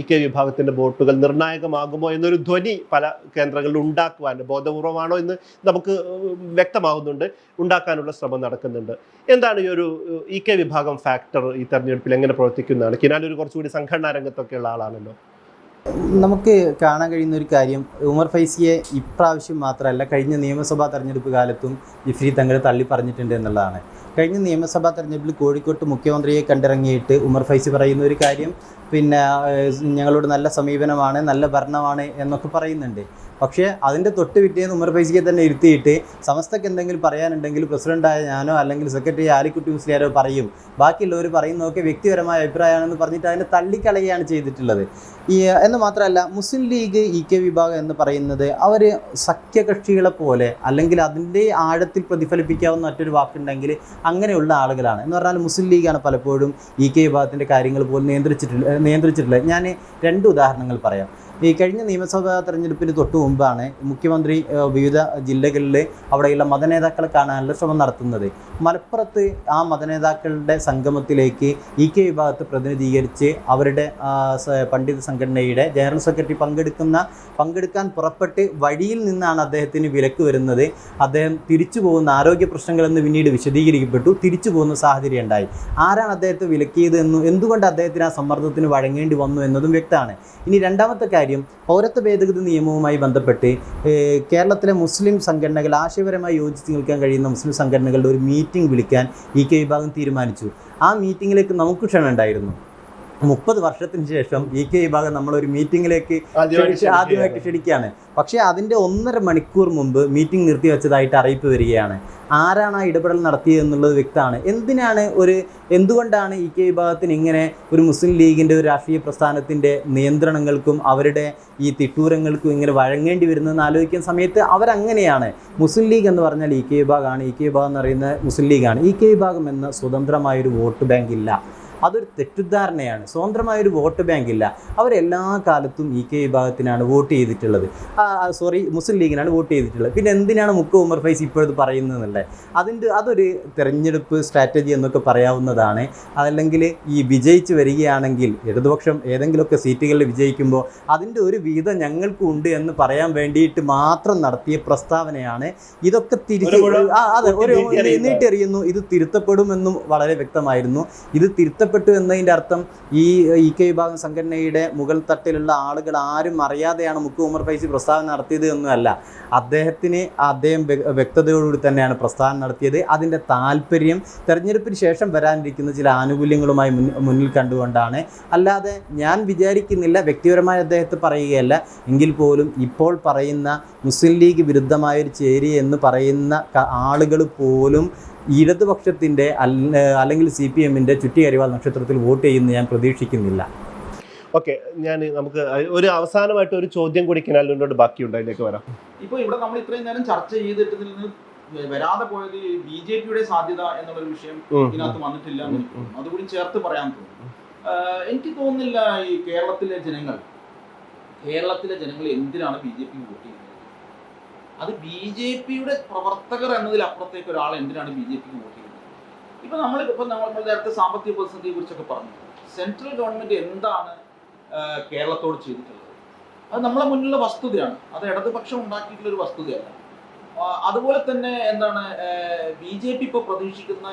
Speaker 3: ഇ കെ വിഭാഗത്തിന്റെ വോട്ടുകൾ നിർണായകമാകുമോ എന്നൊരു ധ്വനി പല കേന്ദ്രങ്ങളിൽ ഉണ്ടാക്കുവാൻ ബോധപൂർവമാണോ എന്ന് നമുക്ക് വ്യക്തമാകുന്നുണ്ട് ഉണ്ടാക്കാനുള്ള ശ്രമം നടക്കുന്നുണ്ട്. എന്താണ് ഈ ഒരു ഇ കെ വിഭാഗം ഫാക്ടർ ഈ തെരഞ്ഞെടുപ്പിൽ എങ്ങനെ പ്രവർത്തിക്കുന്നതാണ്? കിനാലൊരു കുറച്ചുകൂടി സംഘടനാ രംഗത്തൊക്കെയുള്ള ആളാണല്ലോ.
Speaker 4: നമുക്ക് കാണാൻ കഴിയുന്ന ഒരു കാര്യം ഉമർ ഫൈസിയെ ഇപ്രാവശ്യം മാത്രമല്ല കഴിഞ്ഞ നിയമസഭാ തെരഞ്ഞെടുപ്പ് കാലത്തും ജിഫ്രി തങ്ങൾ തള്ളി പറഞ്ഞിട്ടുണ്ട് എന്നുള്ളതാണ്. കഴിഞ്ഞ നിയമസഭാ തെരഞ്ഞെടുപ്പിൽ കോഴിക്കോട്ട് മുഖ്യമന്ത്രിയെ കണ്ടിറങ്ങിയിട്ട് ഉമർ ഫൈസി പറയുന്ന ഒരു കാര്യം പിന്നെ ഞങ്ങളോട് നല്ല സമീപനമാണ് നല്ല ഭരണമാണ് എന്നൊക്കെ പറയുന്നുണ്ട്. പക്ഷേ അതിന്റെ തൊട്ട് പിറ്റേന്ന് ഉമർ ഫൈസിയെ തന്നെ ഇരുത്തിയിട്ട് സമസ്തക്ക് എന്തെങ്കിലും പറയാനുണ്ടെങ്കിൽ പ്രസിഡന്റായ ഞാനോ അല്ലെങ്കിൽ സെക്രട്ടറി ആലിക്കുട്ടി മുസ്ലിയാരോ പറയും. ബാക്കിയുള്ളവർ പറയുന്നതൊക്കെ വ്യക്തിപരമായ അഭിപ്രായമാണെന്ന് പറഞ്ഞിട്ട് അതിനെ തള്ളിക്കളയുകയാണ് ചെയ്തിട്ടുള്ളത്. ഈ എന്ന് മാത്രമല്ല മുസ്ലിം ലീഗ് ഇ കെ വിഭാഗം എന്ന് പറയുന്നത് അവർ സഖ്യകക്ഷികളെ പോലെ അല്ലെങ്കിൽ അതിന്റെ ആഴത്തിൽ പ്രതിഫലിപ്പിക്കാവുന്ന മറ്റൊരു വാക്കുണ്ടെങ്കിൽ അങ്ങനെയുള്ള ആളുകളാണ്. എന്ന് പറഞ്ഞാൽ മുസ്ലിം ലീഗാണ് പലപ്പോഴും ഇ കെ വിഭാഗത്തിന്റെ കാര്യങ്ങൾ പോലും നിയന്ത്രിച്ചിട്ടുള്ള നിയന്ത്രിച്ചിട്ടുള്ളത് ഞാൻ രണ്ട് ഉദാഹരണങ്ങൾ പറയാം. ഈ കഴിഞ്ഞ നിയമസഭാ തെരഞ്ഞെടുപ്പിന് തൊട്ട് മുമ്പാണ് മുഖ്യമന്ത്രി വിവിധ ജില്ലകളിൽ അവിടെയുള്ള മതനേതാക്കളെ കാണാനുള്ള ശ്രമം നടത്തുന്നത്. മലപ്പുറത്ത് ആ മതനേതാക്കളുടെ സംഗമത്തിലേക്ക് ഇ കെ വിഭാഗത്തെ പ്രതിനിധീകരിച്ച് അവരുടെ പണ്ഡിത സംഘടനയുടെ ജനറൽ സെക്രട്ടറി പങ്കെടുക്കുന്ന പങ്കെടുക്കാൻ പുറപ്പെട്ട് വഴിയിൽ നിന്നാണ് അദ്ദേഹത്തിന് വിലക്ക് വരുന്നത്. അദ്ദേഹം തിരിച്ചു പോകുന്ന ആരോഗ്യ പ്രശ്നങ്ങളെന്ന് പിന്നീട് വിശദീകരിക്കപ്പെട്ടു. തിരിച്ചു പോകുന്ന സാഹചര്യം ഉണ്ടായി. ആരാണ് അദ്ദേഹത്തെ വിലക്കിയത് എന്നും എന്തുകൊണ്ട് അദ്ദേഹത്തിന് ആ സമ്മർദ്ദത്തിന് വഴങ്ങേണ്ടി വന്നു എന്നതും വ്യക്തമാണ്. ഇനി രണ്ടാമത്തെ കാര്യം പൗരത്വ ഭേദഗതി നിയമവുമായി ബന്ധപ്പെട്ട് കേരളത്തിലെ മുസ്ലിം സംഘടനകൾ ആശയപരമായി യോജിച്ച് നിൽക്കാൻ കഴിയുന്ന മുസ്ലിം സംഘടനകളുടെ ഒരു മീറ്റിംഗ് വിളിക്കാൻ ഇ കെ വിഭാഗം തീരുമാനിച്ചു. ആ മീറ്റിങ്ങിലേക്ക് നമുക്ക് ക്ഷണം ഉണ്ടായിരുന്നു. മുപ്പത് വർഷത്തിന് ശേഷം ഇ കെ വിഭാഗം നമ്മളൊരു മീറ്റിങ്ങിലേക്ക് ക്ഷണിച്ച് ആദ്യമായിട്ട് ക്ഷണിക്കുകയാണ്. പക്ഷേ അതിന്റെ ഒന്നര മണിക്കൂർ മുമ്പ് മീറ്റിംഗ് നിർത്തിവെച്ചതായിട്ട് അറിയിപ്പ് വരികയാണ്. ആരാണ് ആ ഇടപെടൽ നടത്തിയത് എന്നുള്ളത് വ്യക്തമാണ്. എന്തിനാണ് ഒരു എന്തുകൊണ്ടാണ് ഇ കെ വിഭാഗത്തിന് ഇങ്ങനെ ഒരു മുസ്ലിം ലീഗിന്റെ ഒരു രാഷ്ട്രീയ പ്രസ്ഥാനത്തിന്റെ നിയന്ത്രണങ്ങൾക്കും അവരുടെ ഈ തിട്ടൂരങ്ങൾക്കും ഇങ്ങനെ വഴങ്ങേണ്ടി വരുന്നതെന്ന് ആലോചിക്കുന്ന സമയത്ത് അവരങ്ങനെയാണ്. മുസ്ലിം ലീഗ് എന്ന് പറഞ്ഞാൽ ഇ കെ വിഭാഗമാണ്. ഇ കെ വിഭാഗം എന്ന് പറയുന്നത് മുസ്ലിം ലീഗാണ്. ഇ കെ വിഭാഗം എന്ന സ്വതന്ത്രമായൊരു വോട്ട് ബാങ്ക് ഇല്ല അതൊരു തെറ്റിദ്ധാരണയാണ്. സ്വതന്ത്രമായൊരു വോട്ട് ബാങ്ക് ഇല്ല. അവരെല്ലാ കാലത്തും ഇ കെ വിഭാഗത്തിനാണ് വോട്ട് ചെയ്തിട്ടുള്ളത്. സോറി മുസ്ലിം ലീഗിനാണ് വോട്ട് ചെയ്തിട്ടുള്ളത്. പിന്നെ എന്തിനാണ് മുക്ക ഉമർ ഫൈസ് ഇപ്പോഴത് പറയുന്നതെന്നുള്ളത് അതിന്റെ അതൊരു തെരഞ്ഞെടുപ്പ് സ്ട്രാറ്റജി എന്നൊക്കെ പറയാവുന്നതാണ്. അതല്ലെങ്കിൽ ഈ വിജയിച്ച് വരികയാണെങ്കിൽ ഇടതുപക്ഷം ഏതെങ്കിലുമൊക്കെ സീറ്റുകളിൽ വിജയിക്കുമ്പോൾ അതിന്റെ ഒരു വിഹിതം ഞങ്ങൾക്കും ഉണ്ട് എന്ന് പറയാൻ വേണ്ടിയിട്ട് മാത്രം നടത്തിയ പ്രസ്താവനയാണ്. ഇതൊക്കെ തിരിച്ച് ആ അതെ ഒരു. നീട്ടിയെറിയുന്നു. ഇത് തിരുത്തപ്പെടുമെന്നും വളരെ വ്യക്തമായിരുന്നു. ഇത് തിരുത്തപ്പെട്ടു എന്നതിന്റെ അർത്ഥം ഈ ഇ കെ വിഭാഗം സംഘടനയുടെ മുകൾ തട്ടിലുള്ള ആളുകൾ ആരും അറിയാതെയാണ് മുക്ക് ഉമർ ഫൈസി പ്രസ്താവന നടത്തിയത് എന്നല്ല. അദ്ദേഹത്തിന് അദ്ദേഹം വ്യ- വ്യക്തതയോടുകൂടി തന്നെയാണ് പ്രസ്താവന നടത്തിയത്. അതിന്റെ താല്പര്യം തെരഞ്ഞെടുപ്പിന് ശേഷം വരാനിരിക്കുന്ന ചില ആനുകൂല്യങ്ങളുമായി മുന്നിൽ കണ്ടുകൊണ്ടാണ്. അല്ലാതെ ഞാൻ വിചാരിക്കുന്നില്ല വ്യക്തിപരമായി അദ്ദേഹത്തെ പറയുകയല്ല. എങ്കിൽ പോലും ഇപ്പോൾ പറയുന്ന മുസ്ലിം ലീഗ് വിരുദ്ധമായ ഒരു ചേരി എന്ന് പറയുന്ന ആളുകൾ പോലും ഇടതുപക്ഷത്തിന്റെ അല്ലെങ്കിൽ സി പി എമ്മിന്റെ ചുറ്റികരിവാൾ നക്ഷത്രത്തിൽ വോട്ട് ചെയ്യുമെന്ന് ഞാൻ പ്രതീക്ഷിക്കുന്നില്ല.
Speaker 3: ഓക്കെ ഞാൻ നമുക്ക് ഒരു അവസാനമായിട്ട് ഒരു ചോദ്യം കൂടി കിനാലിനോട് ബാക്കിയുണ്ട് അതിലേക്ക് വരാം.
Speaker 2: ഇപ്പോൾ ഇവിടെ നമ്മൾ ഇത്രയും നേരം ചർച്ച ചെയ്തിട്ടതിൽ നിന്ന് വരാതെ പോയത് ബി ജെ പിയുടെ സാധ്യത എന്നുള്ളൊരു വിഷയം. ഇതിനകത്ത് വന്നിട്ടില്ല അതുകൂടി ചേർത്ത് പറയാൻ തോന്നുന്നു. എനിക്ക് തോന്നുന്നില്ല ഈ കേരളത്തിലെ ജനങ്ങൾ കേരളത്തിലെ ജനങ്ങൾ എന്തിനാണ് ബി ജെ പി വോട്ട് ചെയ്യുന്നത്? അത് ബി ജെ പിയുടെ പ്രവർത്തകർ എന്നതിലപ്പുറത്തേക്ക് ഒരാൾ എന്തിനാണ് ബി ജെ പിക്ക് വോട്ട് ചെയ്യുന്നത്? ഇപ്പൊ നമ്മൾ ഇപ്പൊ നമ്മൾ നേരത്തെ സാമ്പത്തിക പ്രതിസന്ധിയെ കുറിച്ചൊക്കെ പറഞ്ഞു. സെൻട്രൽ ഗവൺമെന്റ് എന്താണ് കേരളത്തോട് ചെയ്തിട്ടുള്ളത്? അത് നമ്മളെ മുന്നിലുള്ള വസ്തുതയാണ്. അത് ഇടതുപക്ഷം ഉണ്ടാക്കിയിട്ടുള്ള ഒരു വസ്തുതയല്ല. അതുപോലെ തന്നെ എന്താണ് ബി ജെ പി ഇപ്പോൾ പ്രതീക്ഷിക്കുന്ന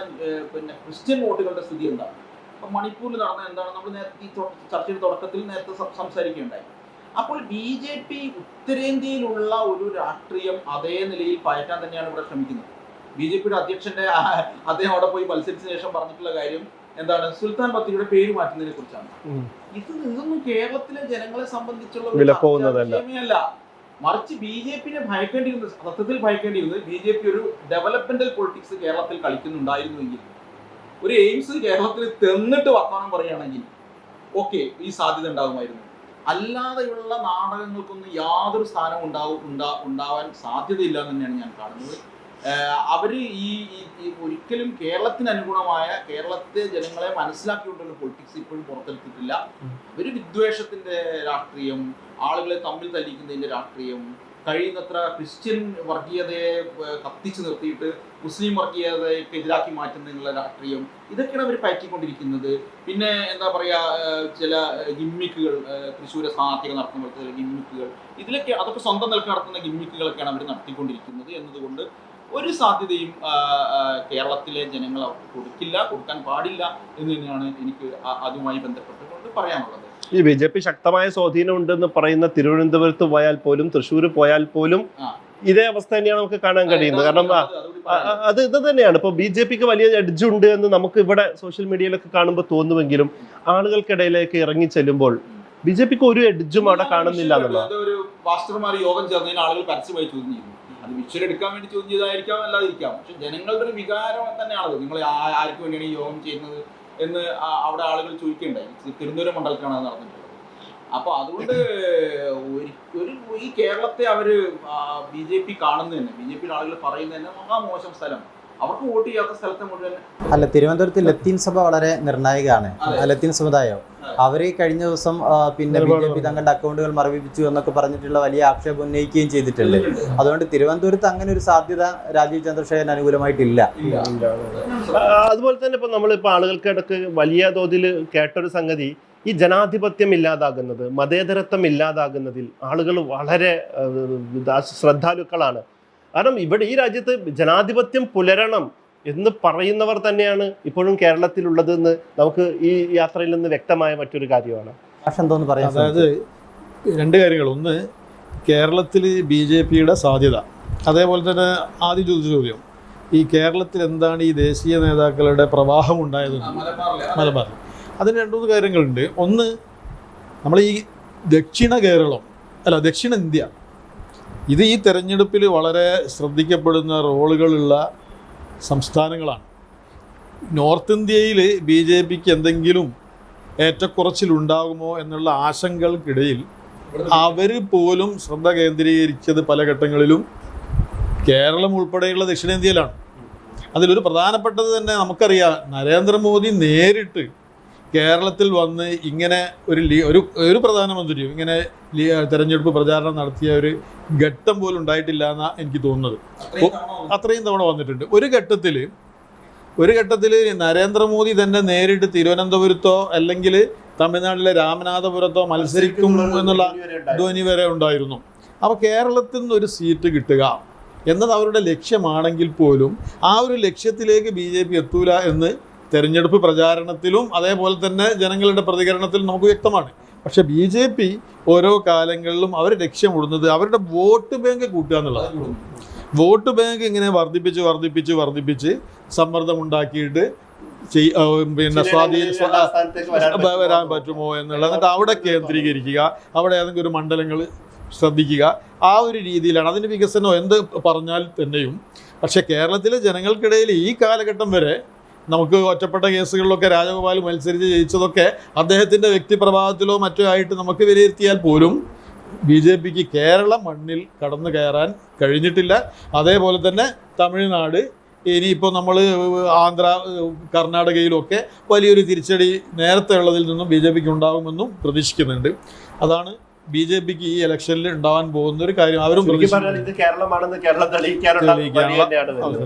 Speaker 2: പിന്നെ ക്രിസ്ത്യൻ വോട്ടുകളുടെ സ്ഥിതി എന്താണ്? ഇപ്പൊ മണിപ്പൂരിൽ നടന്ന എന്താണ് നമ്മൾ നേരത്തെ ഈ ചർച്ചയുടെ തുടക്കത്തിൽ നേരത്തെ സംസാരിക്കുകയുണ്ടായി. അപ്പോൾ ബി ജെ പി ഉത്തരേന്ത്യയിലുള്ള ഒരു രാഷ്ട്രീയം അതേ നിലയിൽ പയറ്റാൻ തന്നെയാണ് ഇവിടെ ശ്രമിക്കുന്നത്. ബി ജെ പിയുടെ അധ്യക്ഷന്റെ അദ്ദേഹം അവിടെ പോയി മത്സരിച്ച ശേഷം പറഞ്ഞിട്ടുള്ള കാര്യം എന്താണ്? സുൽത്താൻ ബത്തേരിയുടെ പേര് മാറ്റുന്നതിനെ കുറിച്ചാണ്. ഇത് ഇതൊന്നും കേരളത്തിലെ ജനങ്ങളെ സംബന്ധിച്ചുള്ള
Speaker 3: വിലപ്പോകുന്നതല്ല.
Speaker 2: അല്ല മറിച്ച് ബി ജെ പിനെ ഭയക്കേണ്ടിയിരുന്നത് സത്യത്തിൽ ഭയക്കേണ്ടിയിരുന്നത് ബി ജെ പി ഒരു ഡെവലപ്മെന്റൽ പൊളിറ്റിക്സ് കേരളത്തിൽ കളിക്കുന്നുണ്ടായിരുന്നുവെങ്കിൽ ഒരു എയിംസ് കേരളത്തിൽ തെന്നിട്ട് വർത്തമാനം പറയുകയാണെങ്കിൽ ഓക്കെ ഈ സാധ്യത ഉണ്ടാകുമായിരുന്നു. അല്ലാതെയുള്ള നാടകങ്ങൾക്കൊന്നും യാതൊരു സ്ഥാനവും ഉണ്ടാവും ഉണ്ടാ ഉണ്ടാവാൻ സാധ്യതയില്ല എന്ന് തന്നെയാണ് ഞാൻ കാണുന്നത്. അവർ ഈ ഒരിക്കലും കേരളത്തിന് അനുഗുണമായ കേരളത്തെ ജനങ്ങളെ മനസ്സിലാക്കിക്കൊണ്ടുള്ള പൊളിറ്റിക്സ് ഇപ്പോഴും പുറത്തെടുത്തിട്ടില്ല. അവർ വിദ്വേഷത്തിന്റെ രാഷ്ട്രീയം ആളുകളെ തമ്മിൽ തല്ലിക്കുന്നതിന്റെ രാഷ്ട്രീയം കഴിയുന്നത്ര ക്രിസ്ത്യൻ വർഗീയതയെ കത്തിച്ചു നിർത്തിയിട്ട് മുസ്ലിം വർഗീയതയ്ക്ക് എതിരാക്കി മാറ്റുന്നതിനുള്ള രാഷ്ട്രീയം ഇതൊക്കെയാണ് അവർ പയറ്റിക്കൊണ്ടിരിക്കുന്നത്. പിന്നെ എന്താ പറയാ ചില ഗിമ്മിക്കുകൾ തൃശ്ശൂരെ സ്ഥാനാർത്ഥികൾ നടത്തുന്ന ചില ഗിമ്മിക്കുകൾ ഇതിലൊക്കെ അതൊക്കെ സ്വന്തം നിലയ്ക്ക് നടത്തുന്ന ഗിമ്മിക്കുകളൊക്കെയാണ് അവർ നടത്തിക്കൊണ്ടിരിക്കുന്നത് എന്നതുകൊണ്ട് ഒരു സാധ്യതയും കേരളത്തിലെ ജനങ്ങൾ അവർക്ക് കൊടുക്കില്ല കൊടുക്കാൻ പാടില്ല എന്ന് തന്നെയാണ് എനിക്ക് അതുമായി ബന്ധപ്പെട്ടുകൊണ്ട് പറയാനുള്ളത്.
Speaker 3: ഈ ബി ജെ പി ശക്തമായ സ്വാധീനം ഉണ്ടെന്ന് പറയുന്ന തിരുവനന്തപുരത്ത് പോയാൽ പോലും തൃശ്ശൂർ പോയാൽ പോലും ഇതേ അവസ്ഥ തന്നെയാണ് നമുക്ക് കാണാൻ കഴിയുന്നത്. കാരണം
Speaker 2: അത്
Speaker 3: ഇത് തന്നെയാണ്. ഇപ്പൊ ബി ജെ പിക്ക് വലിയ എഡ്ജ് ഉണ്ട് എന്ന് നമുക്ക് ഇവിടെ സോഷ്യൽ മീഡിയയിലൊക്കെ കാണുമ്പോൾ തോന്നുമെങ്കിലും ആളുകൾക്കിടയിലേക്ക് ഇറങ്ങി ചെല്ലുമ്പോൾ ബി ജെ പിക്ക് ഒരു എഡ്ജും അവിടെ കാണുന്നില്ല എന്നുള്ളത്
Speaker 2: മാസ്റ്റർമാർ യോഗം ചേർന്നതിന് ആളുകൾ പരസ്യമായി ചോദ്യം ചെയ്യുന്നു അത് വിഷ്വൽ എടുക്കാൻ വേണ്ടി ചോദ്യം ചെയ്തായിരിക്കാം അല്ലാതിരിക്കാം. പക്ഷെ ജനങ്ങളുടെ ഒരു വികാരം തന്നെയാണത്. നിങ്ങൾ ആർക്ക് വേണ്ടിയാണ് ഈ യോഗം ചെയ്യുന്നത്? എന്ന് അവിടെ ആളുകൾ ചോദിക്കുന്നുണ്ടായി തിരുവനന്തപുരം മണ്ഡലത്തിലാണ് അത് നടന്നിട്ടുള്ളത്. അപ്പൊ അതുകൊണ്ട് ഒരു ഈ കേരളത്തെ അവർ ബി ജെ പി കാണുന്നത് തന്നെ ബി ജെ പിയുടെ ആളുകൾ പറയുന്നത് തന്നെ മഹാ മോശം സ്ഥലം അവർക്ക് വോട്ട് ചെയ്യാത്ത സ്ഥലത്തെ മുഴുവൻ
Speaker 4: അല്ല തിരുവനന്തപുരത്ത് ലത്തീൻ സഭ വളരെ നിർണായകമാണ്. ലത്തീൻ സമുദായം. അവർ കഴിഞ്ഞ ദിവസം പിന്നെ ബി ജെ പി തങ്ങളുടെ അക്കൗണ്ടുകൾ മറവിപ്പിച്ചു എന്നൊക്കെ പറഞ്ഞിട്ടുള്ള വലിയ ആക്ഷേപം ഉന്നയിക്കുകയും ചെയ്തിട്ടുണ്ട്. അതുകൊണ്ട് തിരുവനന്തപുരത്ത് അങ്ങനെ ഒരു സാധ്യത രാജീവ് ചന്ദ്രശേഖരൻ അനുകൂലമായിട്ടില്ല.
Speaker 3: അതുപോലെ തന്നെ ഇപ്പൊ നമ്മളിപ്പോ ആളുകൾക്കിടക്ക് വലിയ തോതിൽ കേട്ടൊരു സംഗതി ഈ ജനാധിപത്യം ഇല്ലാതാകുന്നത് മതേതരത്വം ഇല്ലാതാകുന്നതിൽ ആളുകൾ വളരെ ശ്രദ്ധാലുക്കളാണ്. കാരണം ഇവിടെ ഈ രാജ്യത്ത് ജനാധിപത്യം പുലരണം എന്ന് പറയുന്നവർ തന്നെയാണ് ഇപ്പോഴും കേരളത്തിലുള്ളതെന്ന് നമുക്ക് ഈ യാത്രയിൽ നിന്ന് വ്യക്തമായ മറ്റൊരു കാര്യമാണ്.
Speaker 1: അതായത് രണ്ട് കാര്യങ്ങൾ. ഒന്ന് കേരളത്തിൽ ബി ജെ പിയുടെ സാധ്യത. അതേപോലെ തന്നെ ആദ്യ ചോദിച്ച ചോദ്യം. ഈ കേരളത്തിൽ എന്താണ് ഈ ദേശീയ നേതാക്കളുടെ പ്രവാഹം ഉണ്ടായത്?
Speaker 2: മലബാർ
Speaker 1: മലബാറിൽ. അതിന് രണ്ട് മൂന്ന് കാര്യങ്ങളുണ്ട്. ഒന്ന് നമ്മൾ ഈ ദക്ഷിണ കേരളം അല്ല ദക്ഷിണ ഇന്ത്യ ഇത് ഈ തെരഞ്ഞെടുപ്പിൽ വളരെ ശ്രദ്ധിക്കപ്പെടുന്ന റോളുകളുള്ള സംസ്ഥാനങ്ങളാണ്. നോർത്ത് ഇന്ത്യയിൽ ബി ജെ പിക്ക് എന്തെങ്കിലും ഏറ്റക്കുറച്ചിലുണ്ടാകുമോ എന്നുള്ള ആശങ്കകൾക്കിടയിൽ അവർ പോലും ശ്രദ്ധ കേന്ദ്രീകരിച്ചത് പല ഘട്ടങ്ങളിലും കേരളം ഉൾപ്പെടെയുള്ള ദക്ഷിണേന്ത്യയിലാണ്. അതിലൊരു പ്രധാനപ്പെട്ടത് തന്നെ നമുക്കറിയാം നരേന്ദ്രമോദി നേരിട്ട് കേരളത്തിൽ വന്ന് ഇങ്ങനെ ഒരു ലീ ഒരു ഒരു പ്രധാനമന്ത്രിയും ഇങ്ങനെ ലീ- തെരഞ്ഞെടുപ്പ് പ്രചാരണം നടത്തിയ ഒരു ഘട്ടം പോലും ഉണ്ടായിട്ടില്ല എന്നാണ് എനിക്ക് തോന്നുന്നത്.
Speaker 2: അത്രയും തവണ
Speaker 1: അത്രയും തവണ വന്നിട്ടുണ്ട്. ഒരു ഘട്ടത്തിൽ ഒരു ഘട്ടത്തിൽ നരേന്ദ്രമോദി തന്നെ നേരിട്ട് തിരുവനന്തപുരത്തോ അല്ലെങ്കിൽ തമിഴ്നാട്ടിലെ രാമനാഥപുരത്തോ മത്സരിക്കും എന്നുള്ള ധ്വനി വരെ ഉണ്ടായിരുന്നു. അപ്പോൾ കേരളത്തിൽ നിന്ന് ഒരു സീറ്റ് കിട്ടുക എന്നത് അവരുടെ ലക്ഷ്യമാണെങ്കിൽ പോലും ആ ഒരു ലക്ഷ്യത്തിലേക്ക് ബി ജെ പി എത്തൂല എന്ന് തെരഞ്ഞെടുപ്പ് പ്രചാരണത്തിലും അതേപോലെ തന്നെ ജനങ്ങളുടെ പ്രതികരണത്തിലും നമുക്ക് വ്യക്തമാണ്. പക്ഷേ ബി ജെ പി ഓരോ കാലങ്ങളിലും അവർ ലക്ഷ്യമിടുന്നത് അവരുടെ വോട്ട് ബാങ്ക് കൂട്ടുക എന്നുള്ളതാണ്. വോട്ട് ബാങ്ക് ഇങ്ങനെ വർദ്ധിപ്പിച്ച് വർദ്ധിപ്പിച്ച് വർദ്ധിപ്പിച്ച് സമ്മർദ്ദമുണ്ടാക്കിയിട്ട് പിന്നെ സ്വാധീന വരാൻ പറ്റുമോ? എന്നുള്ളത് എന്നിട്ട് അവിടെ കേന്ദ്രീകരിക്കുക. അവിടെ ഏതെങ്കിലും ഒരു മണ്ഡലങ്ങൾ ശ്രദ്ധിക്കുക. ആ ഒരു രീതിയിലാണ്. അതിന് വികസനം എന്ത് പറഞ്ഞാൽ തന്നെയും. പക്ഷേ കേരളത്തിലെ ജനങ്ങൾക്കിടയിൽ ഈ കാലഘട്ടം വരെ നമുക്ക് ഒറ്റപ്പെട്ട കേസുകളിലൊക്കെ രാജഗോപാൽ മത്സരിച്ച് ജയിച്ചതൊക്കെ അദ്ദേഹത്തിന്റെ വ്യക്തിപ്രഭാവത്തിലോ മറ്റോ ആയിട്ട് നമുക്ക് വിലയിരുത്തിയാൽ പോലും ബി ജെ പിക്ക് കേരള മണ്ണിൽ കടന്നു കയറാൻ കഴിഞ്ഞിട്ടില്ല. അതേപോലെ തന്നെ തമിഴ്നാട് ഇനിയിപ്പോൾ നമ്മൾ ആന്ധ്ര കർണാടകയിലൊക്കെ വലിയൊരു തിരിച്ചടി നേരത്തെ ഉള്ളതിൽ നിന്നും ബി ജെ പിക്ക് ഉണ്ടാകുമെന്നും പ്രതീക്ഷിക്കുന്നുണ്ട്. അതാണ് ബി ജെ പിക്ക് ഈ ഇലക്ഷനിൽ ഉണ്ടാവാൻ പോകുന്ന ഒരു കാര്യം അവരും.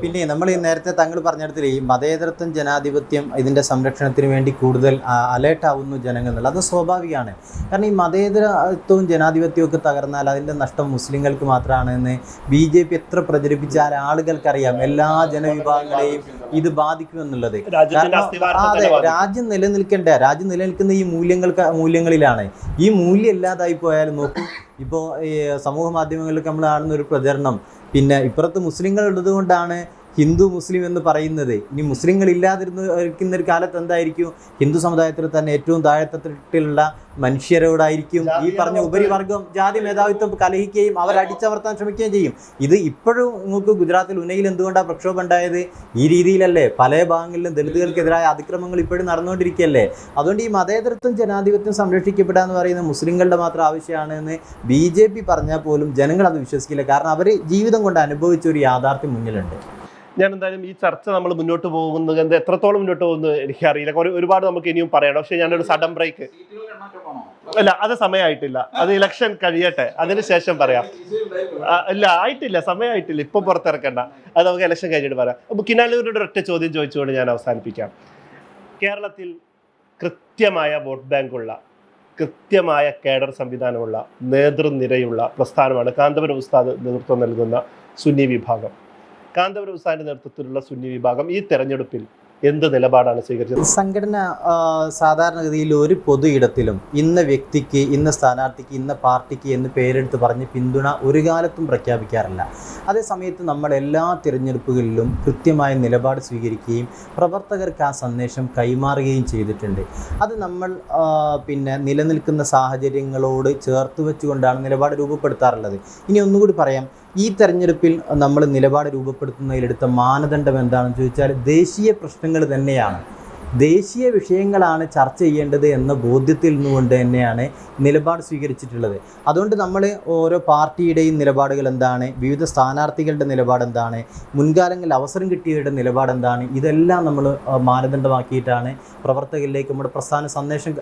Speaker 4: പിന്നെ നമ്മൾ ഈ നേരത്തെ താങ്കൾ പറഞ്ഞിടത്തിൽ ഈ മതേതരത്വം ജനാധിപത്യം ഇതിന്റെ സംരക്ഷണത്തിന് വേണ്ടി കൂടുതൽ അലേർട്ട് ആവുന്നു ജനങ്ങൾ. എന്നുള്ളത് അത് സ്വാഭാവികമാണ്. കാരണം ഈ മതേതരത്വവും ജനാധിപത്യവും ഒക്കെ തകർന്നാൽ അതിന്റെ നഷ്ടം മുസ്ലിങ്ങൾക്ക് മാത്രമാണ് എന്ന് ബി ജെ പി എത്ര പ്രചരിപ്പിച്ചാൽ ആളുകൾക്കറിയാം. എല്ലാ ജനവിഭാഗങ്ങളെയും ഇത് ബാധിക്കുമെന്നുള്ളത്.
Speaker 3: എന്നുള്ളത്
Speaker 4: അതെ രാജ്യം നിലനിൽക്കേണ്ട? രാജ്യം നിലനിൽക്കുന്ന ഈ മൂല്യങ്ങൾക്ക് മൂല്യങ്ങളിലാണ്. ഈ മൂല്യം ഇല്ലാതായി പോയാലും നോക്കൂ. ഇപ്പോൾ ഈ സമൂഹ മാധ്യമങ്ങളിലൊക്കെ നമ്മൾ കാണുന്ന ഒരു പ്രചരണം. പിന്നെ ഇപ്പുറത്ത് മുസ്ലിങ്ങൾ ഉള്ളത് കൊണ്ടാണ് ഹിന്ദു മുസ്ലിം എന്ന് പറയുന്നത്. ഇനി മുസ്ലിങ്ങൾ ഇല്ലാതിരുന്ന ഒരു കാലത്ത് എന്തായിരിക്കും? ഹിന്ദു സമുദായത്തിൽ തന്നെ ഏറ്റവും താഴെത്തട്ടിലുള്ള മനുഷ്യരോടായിരിക്കും ഈ പറഞ്ഞ ഉപരിവർഗം ജാതി മേധാവിത്വം കലഹിക്കുകയും അവർ അടിച്ചവർത്താൻ ശ്രമിക്കുകയും ചെയ്യും. ഇത് ഇപ്പോഴും നിങ്ങൾക്ക് ഗുജറാത്തിൽ ഉനയിൽ എന്തുകൊണ്ടാണ് പ്രക്ഷോഭം ഉണ്ടായത്? ഈ രീതിയിലല്ലേ പല ഭാഗങ്ങളിലും ദളിതുകൾക്കെതിരായ അതിക്രമങ്ങൾ ഇപ്പോഴും നടന്നുകൊണ്ടിരിക്കുകയല്ലേ? അതുകൊണ്ട് ഈ മതേതരത്വം ജനാധിപത്യം സംരക്ഷിക്കപ്പെടുക എന്ന് പറയുന്നത് മുസ്ലിങ്ങളുടെ മാത്രം ആവശ്യമാണ് എന്ന് ബി ജെ പി പറഞ്ഞാൽ പോലും ജനങ്ങൾ അത് വിശ്വസിക്കില്ല. കാരണം അവർ ജീവിതം കൊണ്ട് അനുഭവിച്ച ഒരു യാഥാർത്ഥ്യം മുന്നിലുണ്ട്.
Speaker 3: ഞാൻ എന്തായാലും ഈ ചർച്ച നമ്മൾ മുന്നോട്ട് പോകുന്നത് എന്ത് എത്രത്തോളം മുന്നോട്ട് പോകുന്നു എനിക്കറിയില്ല. കുറെ ഒരുപാട് നമുക്ക് ഇനിയും പറയണം പക്ഷേ ഞാനൊരു സഡൻ ബ്രേക്ക് അല്ല അത് സമയമായിട്ടില്ല. അത് ഇലക്ഷൻ കഴിയട്ടെ. അതിനുശേഷം പറയാം. ഇല്ല ആയിട്ടില്ല. സമയമായിട്ടില്ല. ഇപ്പം പുറത്തിറക്കണ്ട. അത് നമുക്ക് ഇലക്ഷൻ കഴിഞ്ഞിട്ട് പറയാം. അപ്പോൾ കിനാലൂരിയുടെ ഒറ്റ ചോദ്യം ചോദിച്ചുകൊണ്ട് ഞാൻ അവസാനിപ്പിക്കാം. കേരളത്തിൽ കൃത്യമായ വോട്ട് ബാങ്കുള്ള കൃത്യമായ കേഡർ സംവിധാനമുള്ള നേതൃനിരയുള്ള പ്രസ്ഥാനമാണ് കാന്തപുരം ഉസ്താദ് നേതൃത്വം നൽകുന്ന സുന്നി വിഭാഗം. കാന്തപുരം ഉസ്താദിന്റെ നേതൃത്വത്തിലുള്ള സുന്നി വിഭാഗം ഈ തെരഞ്ഞെടുപ്പിൽ എന്ത് നിലപാടാണ് സ്വീകരിച്ചത്?
Speaker 4: സംഘടന സാധാരണഗതിയിൽ ഒരു പൊതു ഇടത്തിലും ഇന്ന വ്യക്തിക്ക് ഇന്ന സ്ഥാനാർത്ഥിക്ക് ഇന്ന പാർട്ടിക്ക് എന്ന് പേരെടുത്ത് പറഞ്ഞ് പിന്തുണ ഒരു കാലത്തും പ്രഖ്യാപിക്കാറില്ല. അതേ സമയത്ത് നമ്മൾ എല്ലാ തിരഞ്ഞെടുപ്പുകളിലും കൃത്യമായ നിലപാട് സ്വീകരിക്കുകയും പ്രവർത്തകർക്ക് ആ സന്ദേശം കൈമാറുകയും ചെയ്തിട്ടുണ്ട്. അത് നമ്മൾ പിന്നെ നിലനിൽക്കുന്ന സാഹചര്യങ്ങളോട് ചേർത്ത് വെച്ചുകൊണ്ടാണ് നിലപാട് രൂപപ്പെടുത്താറുള്ളത്. ഇനി ഒന്നുകൂടി പറയാം. ഈ തെരഞ്ഞെടുപ്പിൽ നമ്മൾ നിലപാട് രൂപപ്പെടുത്തുന്നതിലെടുത്ത മാനദണ്ഡം എന്താണെന്ന് ചോദിച്ചാൽ ദേശീയ പ്രശ്നങ്ങൾ തന്നെയാണ്. ദേശീയ വിഷയങ്ങളാണ് ചർച്ച ചെയ്യേണ്ടത് എന്ന ബോധ്യത്തിൽ നിന്നുകൊണ്ട് തന്നെയാണ് നിലപാട് സ്വീകരിച്ചിട്ടുള്ളത്. അതുകൊണ്ട് നമ്മൾ ഓരോ പാർട്ടിയുടെയും നിലപാടുകൾ എന്താണ് വിവിധ സ്ഥാനാർത്ഥികളുടെ നിലപാട് എന്താണ് മുൻകാലങ്ങളിൽ അവസരം കിട്ടിയവരുടെ നിലപാട് എന്താണ് ഇതെല്ലാം നമ്മൾ മാനദണ്ഡമാക്കിയിട്ടാണ് പ്രവർത്തകരിലേക്ക് നമ്മുടെ പ്രസ്ഥാന സന്ദേശം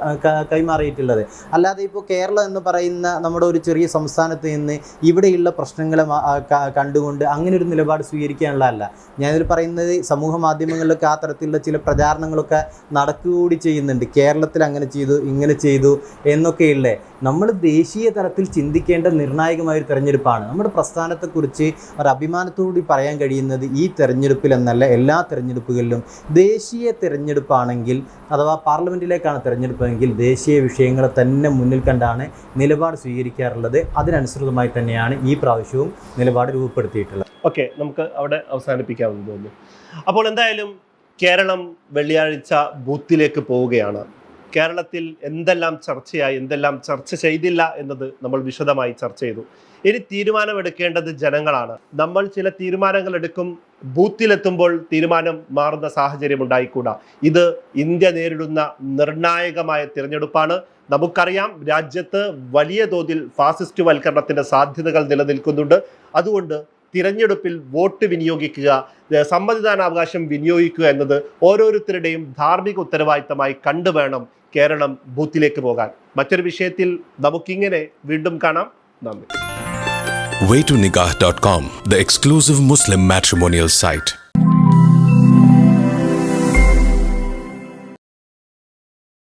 Speaker 4: കൈമാറിയിട്ടുള്ളത്. അല്ലാതെ ഇപ്പോൾ കേരളം എന്ന് പറയുന്ന നമ്മുടെ ഒരു ചെറിയ സംസ്ഥാനത്ത് നിന്ന് ഇവിടെയുള്ള പ്രശ്നങ്ങളെ കണ്ടുകൊണ്ട് അങ്ങനെ ഒരു നിലപാട് സ്വീകരിക്കാനുള്ളതല്ല. ഞാനിതിൽ പറയുന്നത് സമൂഹ മാധ്യമങ്ങളിലൊക്കെ ആ തരത്തിലുള്ള ചില പ്രചാരണങ്ങളൊക്കെ നടക്കുകകൂടി ചെയ്യുന്നുണ്ട്. കേരളത്തിൽ അങ്ങനെ ചെയ്തു ഇങ്ങനെ ചെയ്തു എന്നൊക്കെയുള്ളേ. നമ്മൾ ദേശീയ തലത്തിൽ ചിന്തിക്കേണ്ട നിർണായകമായ ഒരു തെരഞ്ഞെടുപ്പാണ്. നമ്മുടെ പ്രസ്ഥാനത്തെക്കുറിച്ച് ഒരു അഭിമാനത്തോടുകൂടി പറയാൻ കഴിയുന്നത് ഈ തെരഞ്ഞെടുപ്പിൽ എന്നല്ല എല്ലാ തെരഞ്ഞെടുപ്പുകളിലും. ദേശീയ തിരഞ്ഞെടുപ്പാണെങ്കിൽ അഥവാ പാർലമെന്റിലേക്കാണ് തെരഞ്ഞെടുപ്പെങ്കിൽ ദേശീയ വിഷയങ്ങളെ തന്നെ മുന്നിൽ കണ്ടാണ് നിലപാട് സ്വീകരിക്കാറുള്ളത്. അതിനനുസൃതമായി തന്നെയാണ് ഈ പ്രാവശ്യവും നിലപാട് രൂപപ്പെടുത്തിയിട്ടുള്ളത്.
Speaker 3: ഓക്കെ നമുക്ക് അവിടെ അവസാനിപ്പിക്കാമെന്ന് തോന്നുന്നു അപ്പോൾ എന്തായാലും കേരളം വെള്ളിയാഴ്ച ബൂത്തിലേക്ക് പോവുകയാണ്. കേരളത്തിൽ എന്തെല്ലാം ചർച്ചയായി എന്തെല്ലാം ചർച്ച ചെയ്തില്ല എന്നത് നമ്മൾ വിശദമായി ചർച്ച ചെയ്തു. ഇനി തീരുമാനമെടുക്കേണ്ടത് ജനങ്ങളാണ്. നമ്മൾ ചില തീരുമാനങ്ങൾ എടുക്കും ബൂത്തിലെത്തുമ്പോൾ തീരുമാനം മാറുന്ന സാഹചര്യം ഉണ്ടായിക്കൂടാ. ഇത് ഇന്ത്യ നേരിടുന്ന നിർണായകമായ തിരഞ്ഞെടുപ്പാണ്. നമുക്കറിയാം രാജ്യത്ത് വലിയ തോതിൽ ഫാസിസ്റ്റ് വൽക്കരണത്തിന്റെ സാധ്യതകൾ നിലനിൽക്കുന്നുണ്ട്. അതുകൊണ്ട് തിരഞ്ഞെടുപ്പിൽ വോട്ട് വിനിയോഗിക്കുക സമ്മതിദാനാവകാശം വിനിയോഗിക്കുക എന്നത് ഓരോരുത്തരുടെയും ധാർമ്മിക ഉത്തരവാദിത്തമായി കണ്ടുവേണം കേരളം ബൂത്തിലേക്ക് പോകാൻ. മറ്റൊരു വിഷയത്തിൽ നമുക്കിങ്ങനെ വീണ്ടും കാണാം. നന്ദി.
Speaker 5: Waytonikah.com, the exclusive Muslim matrimonial site.